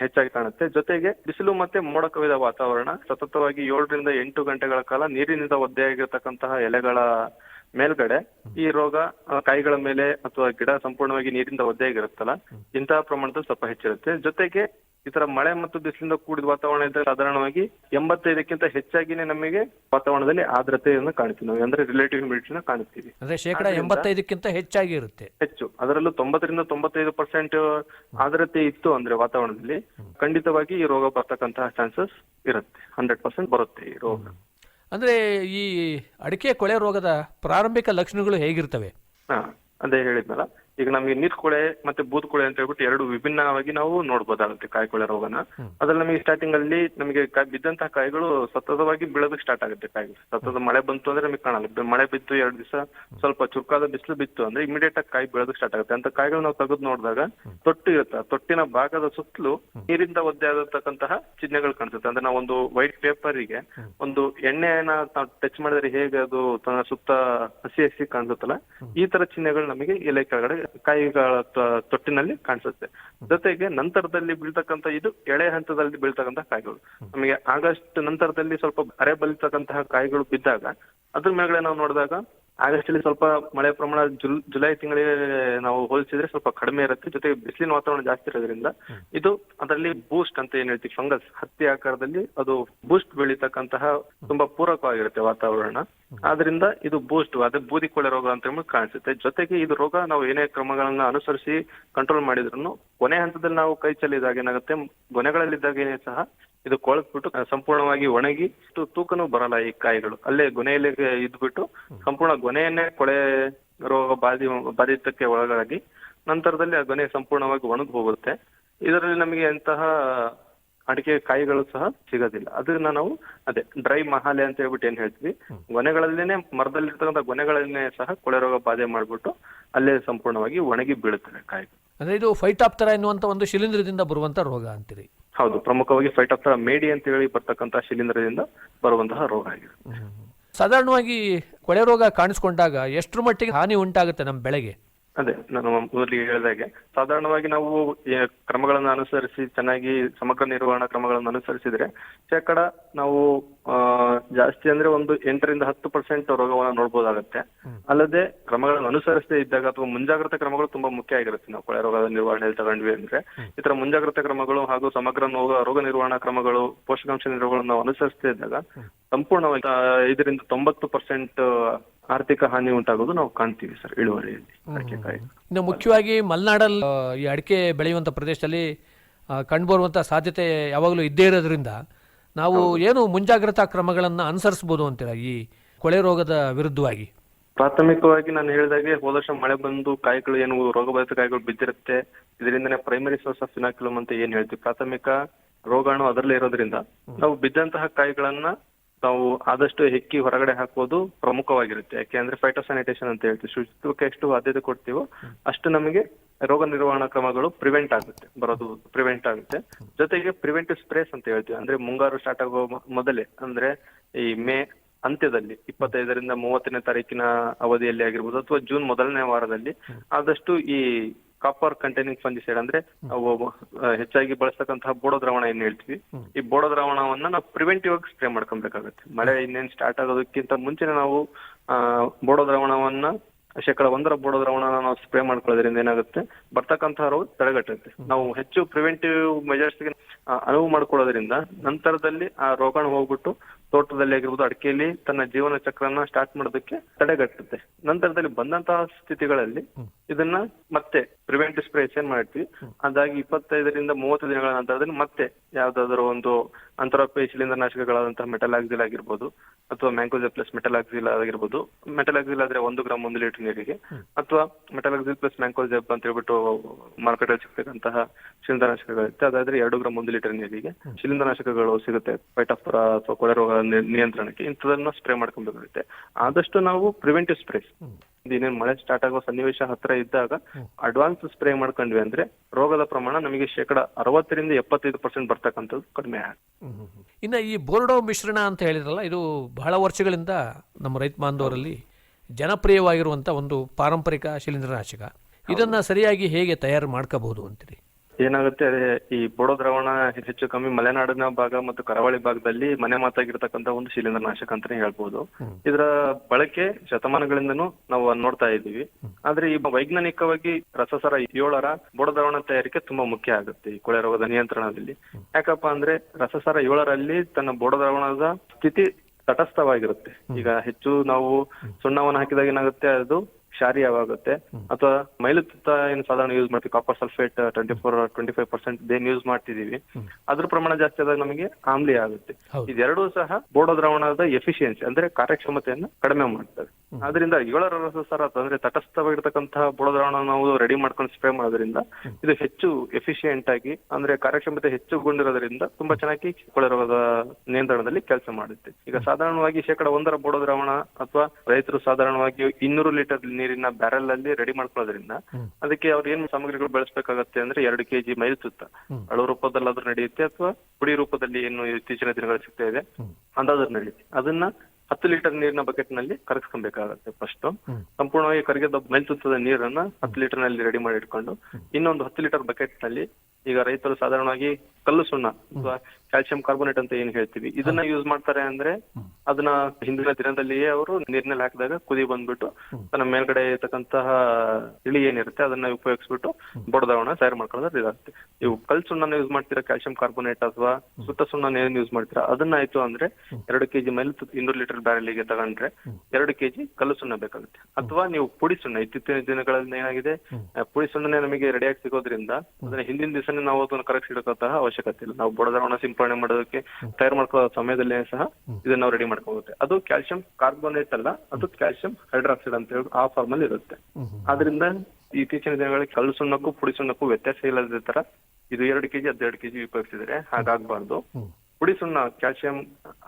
ಹೆಚ್ಚಾಗಿ ಕಾಣುತ್ತೆ. ಜೊತೆಗೆ ಬಿಸಿಲು ಮತ್ತೆ ಮೋಡ ಕವಿದ ವಾತಾವರಣ ಸತತವಾಗಿ ಏಳರಿಂದ ಎಂಟು ಗಂಟೆಗಳ ಕಾಲ ನೀರಿನಿಂದ ಒದ್ದೆಯಾಗಿರ್ತಕ್ಕಂತಹ ಎಲೆಗಳ ಮೇಲ್ಗಡೆ ಈ ರೋಗ ಕಾಯಿಗಳ ಮೇಲೆ ಅಥವಾ ಗಿಡ ಸಂಪೂರ್ಣವಾಗಿ ನೀರಿಂದ ಒದ್ದೆಯಾಗಿರುತ್ತಲ್ಲ ಇಂತಹ ಪ್ರಮಾಣದಲ್ಲಿ ಸ್ವಲ್ಪ ಹೆಚ್ಚಿರುತ್ತೆ. ಜೊತೆಗೆ ಈ ತರ ಮಳೆ ಮತ್ತು ಬಿಸಿಲಿಂದ ಕೂಡಿದ ವಾತಾವರಣ ಇದ್ದರೆ ಸಾಧಾರಣವಾಗಿ ಎಂಬತ್ತೈದಕ್ಕಿಂತ ಹೆಚ್ಚಾಗಿನೇ ನಮಗೆ ವಾತಾವರಣದಲ್ಲಿ ಆರ್ದ್ರತೆಯನ್ನು ಕಾಣ್ತೀವಿ ನಾವು. ಅಂದ್ರೆ ರಿಲೇಟಿವ್ ಹ್ಯೂಮಿಡಿಟಿನ ಕಾಣ್ತೀವಿ ಅಂದ್ರೆ ಶೇಕಡ ಎಂಬತ್ತೈದಕ್ಕಿಂತ ಹೆಚ್ಚಾಗಿ ಇರುತ್ತೆ. ಹೆಚ್ಚು. ಅದರಲ್ಲೂ ತೊಂಬತ್ತರಿಂದ ತೊಂಬತ್ತೈದು ಪರ್ಸೆಂಟ್ ಆದ್ರತೆ ಇತ್ತು ಅಂದ್ರೆ ವಾತಾವರಣದಲ್ಲಿ ಖಂಡಿತವಾಗಿ ಈ ರೋಗ ಬರ್ತಕ್ಕಂತಹ ಚಾನ್ಸಸ್ ಇರುತ್ತೆ. ಹಂಡ್ರೆಡ್ ಪರ್ಸೆಂಟ್ ಬರುತ್ತೆ ಈ ರೋಗ. ಅಂದ್ರೆ ಈ ಅಡಿಕೆ ಕೊಳೆ ರೋಗದ ಪ್ರಾರಂಭಿಕ ಲಕ್ಷಣಗಳು ಹೇಗಿರ್ತವೆ? ಅದೇ ಹೇಳಿದ್ನಲ್ಲ. ಈಗ ನಮಗೆ ನೀರ್ಕೊಳೆ ಮತ್ತೆ ಬೂದ್ಕೊಳೆ ಅಂತ ಹೇಳ್ಬಿಟ್ಟು ಎರಡು ವಿಭಿನ್ನವಾಗಿ ನಾವು ನೋಡ್ಬೋದಾಗುತ್ತೆ ಕಾಯಿಕೊಳೆ ರೋಗನ. ಅದ್ರಲ್ಲಿ ನಮಗೆ ಸ್ಟಾರ್ಟಿಂಗ್ ಅಲ್ಲಿ ನಮಗೆ ಬಿದ್ದಂತಹ ಕಾಯಿಗಳು ಸತತವಾಗಿ ಬೀಳೋದಕ್ಕೆ ಸ್ಟಾರ್ಟ್ ಆಗುತ್ತೆ ಕಾಯಿಗಳು. ಸತತ ಮಳೆ ಬಂತು ಅಂದ್ರೆ ನಮಗೆ ಕಾಣಲ್ಲ. ಮಳೆ ಬಿತ್ತು ಎರಡು ದಿವಸ ಸ್ವಲ್ಪ ಚುರುಕಾದ ಬಿಸಿಲು ಬಿತ್ತು ಅಂದ್ರೆ ಇಮಿಡಿಯೇಟ್ ಆಗಿ ಕಾಯಿ ಬೀಳೋದಕ್ಕೆ ಸ್ಟಾರ್ಟ್ ಆಗುತ್ತೆ. ಅಂತ ಕಾಯಿಗಳು ನಾವು ತೆಗೆದು ನೋಡಿದಾಗ ತೊಟ್ಟು ಇರುತ್ತೆ. ತೊಟ್ಟಿನ ಭಾಗದ ಸುತ್ತಲೂ ನೀರಿಂದ ಒದ್ದೆ ಆಗಿರ್ತಕ್ಕಂತಹ ಚಿಹ್ನೆಗಳು ಕಾಣಿಸುತ್ತೆ. ಅಂದ್ರೆ ನಾವು ಒಂದು ವೈಟ್ ಪೇಪರಿಗೆ ಒಂದು ಎಣ್ಣೆಯನ್ನ ನಾವು ಟಚ್ ಮಾಡಿದ್ರೆ ಹೇಗೆ ಅದು ತನ್ನ ಸುತ್ತ ಹಸಿ ಹಸಿ ಕಾಣಿಸುತ್ತಲ್ಲ ಈ ತರ ಚಿಹ್ನೆಗಳು ನಮಗೆ ಎಲೆ ಕೆಳಗಡೆ ಕಾಯಿಗಳ ತ- ತೊಟ್ಟಿನಲ್ಲಿ ಕಾಣಿಸುತ್ತೆ. ಜೊತೆಗೆ ನಂತರದಲ್ಲಿ ಬೀಳ್ತಕ್ಕಂತ ಇದು ಎಳೆ ಹಂತದಲ್ಲಿ ಬೀಳ್ತಕ್ಕಂತ ಕಾಯಿಗಳು. ನಮಗೆ ಆಗಸ್ಟ್ ನಂತರದಲ್ಲಿ ಸ್ವಲ್ಪ ಅರೆ ಬಲಿತಕ್ಕಂತಹ ಕಾಯಿಗಳು ಬಿದ್ದಾಗ, ಅದ್ರ ಮೇಲ್ಗಡೆ ನಾವು ನೋಡಿದಾಗ ಆಗಸ್ಟ್ ಅಲ್ಲಿ ಸ್ವಲ್ಪ ಮಳೆ ಪ್ರಮಾಣ ಜುಲ್ ಜುಲೈ ತಿಂಗಳಿಗೆ ನಾವು ಹೋಲಿಸಿದ್ರೆ ಸ್ವಲ್ಪ ಕಡಿಮೆ ಇರುತ್ತೆ. ಜೊತೆಗೆ ಬಿಸಿಲಿನ ವಾತಾವರಣ ಜಾಸ್ತಿ ಇರೋದ್ರಿಂದ ಇದು ಅದರಲ್ಲಿ ಬೂಸ್ಟ್ ಅಂತ ಏನ್ ಹೇಳ್ತೀವಿ ಫಂಗಸ್ ಹತ್ತಿ ಆಕಾರದಲ್ಲಿ ಅದು ಬೂಸ್ಟ್ ಬೆಳೀತಕ್ಕಂತಹ ತುಂಬಾ ಪೂರಕವಾಗಿರುತ್ತೆ ವಾತಾವರಣ. ಆದ್ರಿಂದ ಇದು ಬೂಸ್ಟ್ ಅದೇ ಬೂದಿ ಕೊಳೆ ರೋಗ ಅಂತ ಹೇಳಿ ಕಾಣಿಸುತ್ತೆ. ಜೊತೆಗೆ ಇದು ರೋಗ ನಾವು ಏನೇ ಕ್ರಮಗಳನ್ನ ಅನುಸರಿಸಿ ಕಂಟ್ರೋಲ್ ಮಾಡಿದ್ರು ಕೊನೆ ಹಂತದಲ್ಲಿ ನಾವು ಕೈ ಚೆಲ್ಲಿದಾಗ ಏನಾಗುತ್ತೆ ಗೊನೆಗಳಲ್ಲಿದ್ದಾಗ ಏನೇ ಸಹ ಇದು ಕೊಳಕ್ಬಿಟ್ಟು ಸಂಪೂರ್ಣವಾಗಿ ಒಣಗಿ ತೂಕನು ಬರಲ್ಲ ಈ ಕಾಯಿಗಳು. ಅಲ್ಲೇ ಗೊನೆಯಲ್ಲಿ ಇದ್ಬಿಟ್ಟು ಸಂಪೂರ್ಣ ಗೊನೆಯನ್ನೇ ಕೊಳೆ ರೋಗ ಬಾಧಿ ಬಾಧಿತಕ್ಕೆ ಒಳಗಾಗಿ ನಂತರದಲ್ಲಿ ಆ ಗೊನೆ ಸಂಪೂರ್ಣವಾಗಿ ಒಣಗಿ ಹೋಗುತ್ತೆ. ಇದರಲ್ಲಿ ನಮಗೆ ಎಂತಹ ಅಡಿಕೆ ಕಾಯಿಗಳು ಸಹ ಸಿಗೋದಿಲ್ಲ. ಅದನ್ನ ನಾವು ಅದೇ ಡ್ರೈ ಮಹಾಲೆ ಅಂತ ಹೇಳ್ಬಿಟ್ಟು ಏನ್ ಹೇಳ್ತೀವಿ? ಗೊನೆಗಳಲ್ಲೇನೆ ಮರದಲ್ಲಿರ್ತಕ್ಕಂಥ ಗೊನೆಗಳನ್ನೇ ಸಹ ಕೊಳೆ ರೋಗ ಬಾಧೆ ಮಾಡ್ಬಿಟ್ಟು ಅಲ್ಲೇ ಸಂಪೂರ್ಣವಾಗಿ ಒಣಗಿ ಬೀಳುತ್ತವೆ ಕಾಯಿಗಳು. ಅಂದ್ರೆ ಇದು ಫೈಟಾಪ್ತರ ಎನ್ನುವಂತ ಒಂದು ಶಿಲೀಂಧ್ರದಿಂದ ಬರುವಂತ ರೋಗ ಅಂತೀರಿ. ಹೌದು, ಪ್ರಮುಖವಾಗಿ ಫೈಟಾಪ್ತರ ಮೇಡಿ ಅಂತ ಹೇಳಿ ಬರ್ತಕ್ಕಂತಹ ಶಿಲೀಂಧ್ರದಿಂದ ಬರುವಂತಹ ರೋಗ ಆಗಿದೆ. ಸಾಧಾರಣವಾಗಿ ಕೊಳೆ ರೋಗ ಕಾಣಿಸ್ಕೊಂಡಾಗ ಎಷ್ಟರ ಮಟ್ಟಿಗೆ ಹಾನಿ ಉಂಟಾಗುತ್ತೆ ನಮ್ಮ ಬೆಳೆಗೆ? ಅದೇ ನಾನು ಮೊದಲಿಗೆ ಹೇಳಿದಾಗೆ ಸಾಧಾರಣವಾಗಿ ನಾವು ಕ್ರಮಗಳನ್ನು ಅನುಸರಿಸಿ ಚೆನ್ನಾಗಿ ಸಮಗ್ರ ನಿರ್ವಹಣಾ ಕ್ರಮಗಳನ್ನು ಅನುಸರಿಸಿದ್ರೆ ಶೇಕಡ ನಾವು ಆ, ಜಾಸ್ತಿ ಅಂದ್ರೆ ಒಂದು ಎಂಟರಿಂದ ಹತ್ತು ಪರ್ಸೆಂಟ್ ರೋಗವನ್ನು ನೋಡ್ಬೋದಾಗತ್ತೆ. ಅಲ್ಲದೆ ಕ್ರಮಗಳನ್ನು ಅನುಸರಿಸದೇ ಇದ್ದಾಗ ಅಥವಾ ಮುಂಜಾಗ್ರತಾ ಕ್ರಮಗಳು ತುಂಬಾ ಮುಖ್ಯ ಆಗಿರುತ್ತೆ. ನಾವು ಕೊಳೆ ರೋಗದ ನಿರ್ವಹಣೆಯಲ್ಲಿ ತಗೊಂಡ್ವಿ ಅಂದ್ರೆ ಈ ತರ ಮುಂಜಾಗ್ರತಾ ಕ್ರಮಗಳು ಹಾಗೂ ಸಮಗ್ರ ರೋಗ ರೋಗ ನಿರ್ವಹಣಾ ಕ್ರಮಗಳು ಪೋಷಕಾಂಶ ನಿರ್ವಹಣೆಗಳನ್ನು ನಾವು ಅನುಸರಿಸದೇ ಇದ್ದಾಗ ಸಂಪೂರ್ಣವಾಗಿ ಆ, ಐದರಿಂದ ತೊಂಬತ್ತು ಪರ್ಸೆಂಟ್ ಆರ್ಥಿಕ ಹಾನಿ ಉಂಟಾಗೋದು ನಾವು ಕಾಣ್ತೀವಿ ಸರ್ ಇಳುವರಿಯಲ್ಲಿ. ಅಡಿಕೆಕಾಯಿ ಇನ್ನು ಮುಖ್ಯವಾಗಿ ಮಲೆನಾಡಲ್ಲಿ ಈ ಅಡಿಕೆ ಬೆಳೆಯುವಂತ ಪ್ರದೇಶದಲ್ಲಿ ಕಂಡುಬರುವಂತ ಕಂಡುಬರುವಂಥ ಸಾಧ್ಯತೆ ಯಾವಾಗಲೂ ಇದ್ದೇ ಇರೋದ್ರಿಂದ ನಾವು ಏನು ಮುಂಜಾಗ್ರತಾ ಕ್ರಮಗಳನ್ನು ಅನುಸರಿಸಬಹುದು ಅಂತೀರ ಈ ಕೊಳೆ ರೋಗದ ವಿರುದ್ಧವಾಗಿ? ಪ್ರಾಥಮಿಕವಾಗಿ ನಾನು ಹೇಳಿದಾಗೆ ಹೋದ ವರ್ಷ ಮಳೆ ಬಂದು ಕಾಯಿಗಳು ಏನು ರೋಗಬಾಧಿತ ಕಾಯಿಗಳು ಬಿದ್ದಿರುತ್ತೆ. ಇದರಿಂದನೇ ಪ್ರೈಮರಿ ಸೋರ್ಸ್ ಆಫ್ ಫಿನಾಕ್ಯುಲಮ್ ಅಂತ ಏನ್ ಹೇಳ್ತೀವಿ. ಪ್ರಾಥಮಿಕ ರೋಗಾಣು ಅದರಲ್ಲೇ ಇರೋದ್ರಿಂದ ನಾವು ಬಿದ್ದಂತಹ ಕಾಯಿಗಳನ್ನ ನಾವು ಆದಷ್ಟು ಹೆಕ್ಕಿ ಹೊರಗಡೆ ಹಾಕೋದು ಪ್ರಮುಖವಾಗಿರುತ್ತೆ. ಯಾಕೆ ಅಂದ್ರೆ ಫೈಟೋಸ್ಯಾನಿಟೇಷನ್ ಅಂತ ಹೇಳ್ತೀವಿ. ಶುಚಿತ್ವಕ್ಕೆ ಎಷ್ಟು ಆದ್ಯತೆ ಕೊಡ್ತೀವೋ ಅಷ್ಟು ನಮಗೆ ರೋಗ ನಿರ್ವಹಣಾ ಕ್ರಮಗಳು ಪ್ರಿವೆಂಟ್ ಆಗುತ್ತೆ. ಬರೋದು ಪ್ರಿವೆಂಟ್ ಆಗುತ್ತೆ. ಜೊತೆಗೆ ಪ್ರಿವೆಂಟಿವ್ ಸ್ಪ್ರೇಸ್ ಅಂತ ಹೇಳ್ತೀವಿ. ಅಂದ್ರೆ ಮುಂಗಾರು ಸ್ಟಾರ್ಟ್ ಆಗೋ ಮೊದಲೇ. ಅಂದ್ರೆ ಈ ಮೇ ಅಂತ್ಯದಲ್ಲಿ, ಇಪ್ಪತ್ತೈದರಿಂದ ಮೂವತ್ತನೇ ತಾರೀಕಿನ ಅವಧಿಯಲ್ಲಿ ಆಗಿರ್ಬೋದು ಅಥವಾ ಜೂನ್ ಮೊದಲನೇ ವಾರದಲ್ಲಿ, ಆದಷ್ಟು ಈ ಕಾಪರ್ ಕಂಟೈನಿಂಗ್ ಫಂಜಿಸೈಡ್ ಅಂದ್ರೆ ಅವು ಹೆಚ್ಚಾಗಿ ಬಳಸ್ತಕ್ಕಂತಹ ಬೋಡೋ ದ್ರಾವಣ ಏನ್ ಹೇಳ್ತೀವಿ? ಈ ಬೋಡೋ ದ್ರಾವಣವನ್ನ ನಾವು ಪ್ರಿವೆಂಟಿವ್ ಆಗಿ ಸ್ಪ್ರೇ ಮಾಡ್ಕೊಬೇಕಾಗುತ್ತೆ. ಮಳೆ ಇನ್ನೇನ್ ಸ್ಟಾರ್ಟ್ ಆಗೋದಕ್ಕಿಂತ ಮುಂಚೆನೆ ನಾವು ಆ, ಬೋಡೋ ದ್ರಾವಣವನ್ನ ಶೇಕಡ ಒಂದರ ಬೋರ್ಡ್ ದ್ರಾವಣನ ನಾವು ಸ್ಪ್ರೇ ಮಾಡ್ಕೊಳ್ಳೋದ್ರಿಂದ ಏನಾಗುತ್ತೆ? ಬರ್ತಕ್ಕಂತಹ ರೋಗ ತಡೆಗಟ್ಟುತ್ತೆ. ನಾವು ಹೆಚ್ಚು ಪ್ರಿವೆಂಟಿವ್ ಮೆಜರ್ಸ್ಗೆ ಅನುವು ಮಾಡ್ಕೊಳ್ಳೋದ್ರಿಂದ ನಂತರದಲ್ಲಿ ಆ ರೋಗಾಣು ಹೋಗ್ಬಿಟ್ಟು ತೋಟದಲ್ಲಿ ಆಗಿರ್ಬೋದು ಅಡಿಕೆಯಲ್ಲಿ ತನ್ನ ಜೀವನ ಚಕ್ರನ ಸ್ಟಾರ್ಟ್ ಮಾಡೋದಕ್ಕೆ ತಡೆಗಟ್ಟುತ್ತೆ. ನಂತರದಲ್ಲಿ ಬಂದಂತಹ ಸ್ಥಿತಿಗಳಲ್ಲಿ ಇದನ್ನ ಮತ್ತೆ ಪ್ರಿವೆಂಟಿವ್ ಸ್ಪ್ರೇಸ್ ಏನ್ ಮಾಡ್ತೀವಿ? ಅದಾಗಿ ಇಪ್ಪತ್ತೈದರಿಂದ ಮೂವತ್ತು ದಿನಗಳ ನಂತರದಲ್ಲಿ ಮತ್ತೆ ಯಾವ್ದಾದ್ರು ಒಂದು ಅಂತರಪೇ ಶಿಲೀಂಧ್ರನಾಶಕಗಳಾದಂತಹ ಮೆಟಲಾಕ್ಸಿಲ್ ಆಗಿರ್ಬೋದು ಅಥವಾ ಮ್ಯಾಂಕೋಜೆ ಪ್ಲಸ್ ಮೆಟಲಾಕ್ಸಿಲ್ ಆಗಿರ್ಬೋದು. ಮೆಟಲಾಕ್ಸಿಲ್ ಆದ್ರೆ ಒಂದು ಗ್ರಾಮ್ ಒಂದು ಲೀಟರ್ ನೀರಿಗೆ. ಅಥವಾ ಮೆಟಲಾಕ್ಸಿಲ್ ಪ್ಲಸ್ ಮ್ಯಾಂಕೋಜೆಬ್ ಅಂತ ಹೇಳ್ಬಿಟ್ಟು ಮಾರ್ಕೆಟ್ ಅಲ್ಲಿ ಸಿಗ್ತಕ್ಕಂತಹ ಶಿಲೀಂಧ್ರನಾಶಕಗಳಿರುತ್ತೆ ಅದಾದ್ರೆ ಎರಡು ಗ್ರಾಮ್ ಒಂದು ಲೀಟರ್ ನೀರಿಗೆ ಶಿಲೀಂಧ್ರನಾಶಕಗಳು ಸಿಗುತ್ತೆ. ಪೈಟಾಫ್ರ ಅಥವಾ ಕೊಳೆ ರೋಗ ನಿಯಂತ್ರಣಕ್ಕೆ ಇಂಥದನ್ನ ಸ್ಪ್ರೇ ಮಾಡ್ಕೊಬೇಕಾಗುತ್ತೆ. ಆದಷ್ಟು ನಾವು ಪ್ರಿವೆಂಟಿವ್ ಸ್ಪ್ರೇಸ್ ಇನ್ನೇನು ಮಳೆ ಸ್ಟಾರ್ಟ್ ಆಗೋ ಸನ್ನಿವೇಶ ಹತ್ರ ಇದ್ದಾಗ ಅಡ್ವಾನ್ಸ್ ಸ್ಪ್ರೇ ಮಾಡ್ಕೊಂಡ್ವಿ ಅಂದ್ರೆ ರೋಗದ ಪ್ರಮಾಣ ನಮಗೆ ಶೇಕಡ ಅರವತ್ತರಿಂದ ಎಪ್ಪತ್ತೈದು ಪರ್ಸೆಂಟ್ ಬರ್ತಕ್ಕಂಥದ್ದು ಕಡಿಮೆ ಆಗುತ್ತೆ. ಇನ್ನು ಈ ಬೋರ್ಡೋ ಮಿಶ್ರಣ ಅಂತ ಹೇಳಿದ್ರಲ್ಲ ಇದು ಬಹಳ ವರ್ಷಗಳಿಂದ ನಮ್ಮ ರೈತ ಬಾಂಧವರಲ್ಲಿ ಜನಪ್ರಿಯವಾಗಿರುವಂಥ ಒಂದು ಪಾರಂಪರಿಕ ಶಿಲೀಂಧ್ರನಾಶಕ. ಇದನ್ನು ಸರಿಯಾಗಿ ಹೇಗೆ ತಯಾರು ಮಾಡ್ಕೋಬಹುದು ಅಂತೀರಿ? ಏನಾಗುತ್ತೆ ಅದೇ ಈ ಬೋಡೋ ದ್ರಾವಣ ಹೆಚ್ಚು ಕಮ್ಮಿ ಮಲೆನಾಡಿನ ಭಾಗ ಮತ್ತು ಕರಾವಳಿ ಭಾಗದಲ್ಲಿ ಮನೆ ಮಾತಾಗಿರ್ತಕ್ಕಂಥ ಒಂದು ಶಿಲೀಂಧ್ರನಾಶಕ ಅಂತಾನೆ ಹೇಳ್ಬೋದು. ಇದರ ಬಳಕೆ ಶತಮಾನಗಳಿಂದನು ನಾವು ನೋಡ್ತಾ ಇದ್ದೀವಿ. ಆದ್ರೆ ಈ ವೈಜ್ಞಾನಿಕವಾಗಿ ರಸಸರ ಏಳರ ಬೋಡೋ ದ್ರಾವಣ ತಯಾರಿಕೆ ತುಂಬಾ ಮುಖ್ಯ ಆಗುತ್ತೆ ಈ ಕೊಳೆ ರೋಗದ ನಿಯಂತ್ರಣದಲ್ಲಿ. ಯಾಕಪ್ಪ ಅಂದ್ರೆ ರಸಸರ ಏಳರಲ್ಲಿ ತನ್ನ ಬೋಡೋ ದ್ರಾವಣದ ಸ್ಥಿತಿ ತಟಸ್ಥವಾಗಿರುತ್ತೆ. ಈಗ ಹೆಚ್ಚು ನಾವು ಸುಣ್ಣವನ್ನು ಹಾಕಿದಾಗ ಏನಾಗುತ್ತೆ ಅದು ಕ್ಷಾರೀಯವಾಗುತ್ತೆ. ಅಥವಾ ಮೈಲುತ್ತ ಏನು ಸಾಧಾರಣ ಯೂಸ್ ಮಾಡ್ತೀವಿ. Copper sulphate twenty four twenty five percent then use ಮಾಡ್ತಿದೀವಿ ಅದ್ರ ಪ್ರಮಾಣ ಜಾಸ್ತಿ ಆದಾಗ ನಮಗೆ ಆಮ್ಲಿ ಆಗುತ್ತೆ. ಇದೆರಡೂ ಸಹ ಬೋಡೋ ದ್ರಾವಣದ ಎಫಿಷಿಯನ್ಸಿ ಅಂದ್ರೆ ಕಾರ್ಯಕ್ಷಮತೆಯನ್ನ ಕಡಿಮೆ ಮಾಡ್ತವೆ ಆದ್ರಿಂದ ಏಳರ ರಸಸಾರ ಅಂದ್ರೆ ತಟಸ್ಥವಾಗಿರ್ತಕ್ಕಂತಹ ಬೋಡೋ ದ್ರಾವಣ ನಾವು ರೆಡಿ ಮಾಡ್ಕೊಂಡು ಸ್ಪ್ರೇ ಮಾಡೋದ್ರಿಂದ ಇದು ಹೆಚ್ಚು ಎಫಿಷಿಯೆಂಟ್ ಆಗಿ ಅಂದ್ರೆ ಕಾರ್ಯಕ್ಷಮತೆ ಹೆಚ್ಚುಗೊಂಡಿರೋದ್ರಿಂದ ತುಂಬಾ ಚೆನ್ನಾಗಿ ಕೊಳೆ ರೋಗದ ನಿಯಂತ್ರಣದಲ್ಲಿ ಕೆಲಸ ಮಾಡುತ್ತೆ. ಈಗ ಸಾಧಾರಣವಾಗಿ ಶೇಕಡ ಒಂದರ ಬುಡ ದ್ರಾವಣ ಅಥವಾ ರೈತರು ಸಾಧಾರಣವಾಗಿ ಇನ್ನೂರು ಲೀಟರ್ ನೀರಿನ ಬ್ಯಾರೆಲ್ ಅಲ್ಲಿ ರೆಡಿ ಮಾಡ್ಕೊಳ್ಳೋದ್ರಿಂದ ಅದಕ್ಕೆ ಅವ್ರು ಏನ್ ಸಾಮಗ್ರಿಗಳು ಬಳಸಬೇಕಾಗತ್ತೆ ಅಂದ್ರೆ ಎರಡು ಕೆಜಿ ಮೈಲ್ತುತ್ತ ಅಳು ರೂಪದಲ್ಲಾದ್ರೂ ನಡೆಯುತ್ತೆ ಅಥವಾ ಪುಡಿ ರೂಪದಲ್ಲಿ ಏನು ಇತ್ತೀಚಿನ ದಿನಗಳು ಸಿಗ್ತಾ ಇದೆ ಅಂದಾದ್ರೂ ನಡೆಯುತ್ತೆ. ಅದನ್ನ ಹತ್ತು ಲೀಟರ್ ನೀರಿನ ಬಕೆಟ್ನಲ್ಲಿ ಕರಗಿಸ್ಕೊಬೇಕಾಗತ್ತೆ ಫಸ್ಟ್ ಸಂಪೂರ್ಣವಾಗಿ ಕರಗಿದ ಮೇಲ್ತುತ್ತದ ನೀರನ್ನ ಹತ್ತು ಲೀಟರ್ನಲ್ಲಿ ರೆಡಿ ಮಾಡಿ ಇಟ್ಕೊಂಡು ಇನ್ನೊಂದು ಹತ್ತು ಲೀಟರ್ ಬಕೆಟ್ನಲ್ಲಿ ಈಗ ರೈತರು ಸಾಧಾರಣವಾಗಿ ಕಲ್ಲು ಸುಣ್ಣ ಅಥವಾ ಕ್ಯಾಲ್ಸಿಯಂ ಕಾರ್ಬೋನೇಟ್ ಅಂತ ಏನ್ ಹೇಳ್ತೀವಿ. ಇದನ್ನ ಯೂಸ್ ಮಾಡ್ತಾರೆ ಅಂದ್ರೆ ಅದನ್ನ ಹಿಂದಿನ ದಿನದಲ್ಲಿಯೇ ಅವರು ನೀರಿನಲ್ಲಿ ಹಾಕಿದಾಗ ಕುದಿ ಬಂದ್ಬಿಟ್ಟು ತನ್ನ ಮೇಲ್ಗಡೆ ಇರತಕ್ಕಂತಹ ಇಳಿ ಏನಿರುತ್ತೆ ಅದನ್ನ ಉಪಯೋಗಿಸ್ಬಿಟ್ಟು ಬಡದವಣ ತಯಾರು ಮಾಡ್ಕೊಳ್ಳೋದು ಇದಾಗುತ್ತೆ. ನೀವು ಕಲ್ ಸುಣ್ಣನ ಯೂಸ್ ಮಾಡ್ತೀರಾ ಕ್ಯಾಲ್ಸಿಯಂ ಕಾರ್ಬೋನೇಟ್ ಅಥವಾ ಸುತ್ತ ಸುಣ್ಣನ ಏನ್ ಯೂಸ್ ಮಾಡ್ತೀರಾ ಅದನ್ನ ಆಯ್ತು ಅಂದ್ರೆ ಎರಡು ಕೆಜಿ ಮೈಲ್ ಇನ್ನೂರು ಲೀಟರ್ ಬ್ಯಾರಲಿಗೆ ತಗೊಂಡ್ರೆ ಎರಡು ಕೆಜಿ ಕಲ್ಲು ಸುಣ್ಣ ಬೇಕಾಗುತ್ತೆ. ಅಥವಾ ನೀವು ಪುಡಿ ಸುಣ್ಣ ಇತ್ತೀಚಿನ ದಿನಗಳಲ್ಲಿ ಏನಾಗಿದೆ ಪುಡಿ ಸುಣ್ಣನೆ ನಮಗೆ ರೆಡಿಯಾಗಿ ಸಿಗೋದ್ರಿಂದ ಅದನ್ನ ಹಿಂದಿನ ದಿವಸನೇ ನಾವು ಕರೆಕ್ಟ್ ಇಡಕಂತಹ ಅವಶ್ಯಕತೆ ಇಲ್ಲ. ನಾವು ಬಡದವಣ ಸಿಂಪರಣೆ ಮಾಡೋದಕ್ಕೆ ತಯಾರು ಮಾಡ್ಕೊಳ್ಳೋ ಸಮಯದಲ್ಲೇ ಸಹ ಇದನ್ನ ನಾವು ರೆಡಿ ಮಾಡ್ಕೋಗುತ್ತೆ ಅದು ಕ್ಯಾಲ್ಸಿಯಂ ಕಾರ್ಬೋನೇಟ್ ಅಲ್ಲ ಅದು ಕ್ಯಾಲ್ಸಿಯಂ ಹೈಡ್ರಾಕ್ಸೈಡ್ ಅಂತ ಹೇಳಿ ಆ ಫಾರ್ಮ್ ಅಲ್ಲಿ ಇರುತ್ತೆ. ಆದ್ರಿಂದ ಇತ್ತೀಚಿನ ದಿನಗಳಲ್ಲಿ ಕಲ್ಲು ಸುಣ್ಣಕ್ಕೂ ಪುಡಿ ಸುಣ್ಣಕ್ಕೂ ವ್ಯತ್ಯಾಸ ಇಲ್ಲದ ತರ ಇದು ಎರಡು ಕೆಜಿ ಹದಿನೆರಡು ಕೆಜಿ ಉಪಯೋಗಿಸಿದ್ರೆ ಹಾಗಾಗ್ಬಾರ್ದು. ಪುಡಿ ಸುಣ್ಣ ಕ್ಯಾಲ್ಸಿಯಂ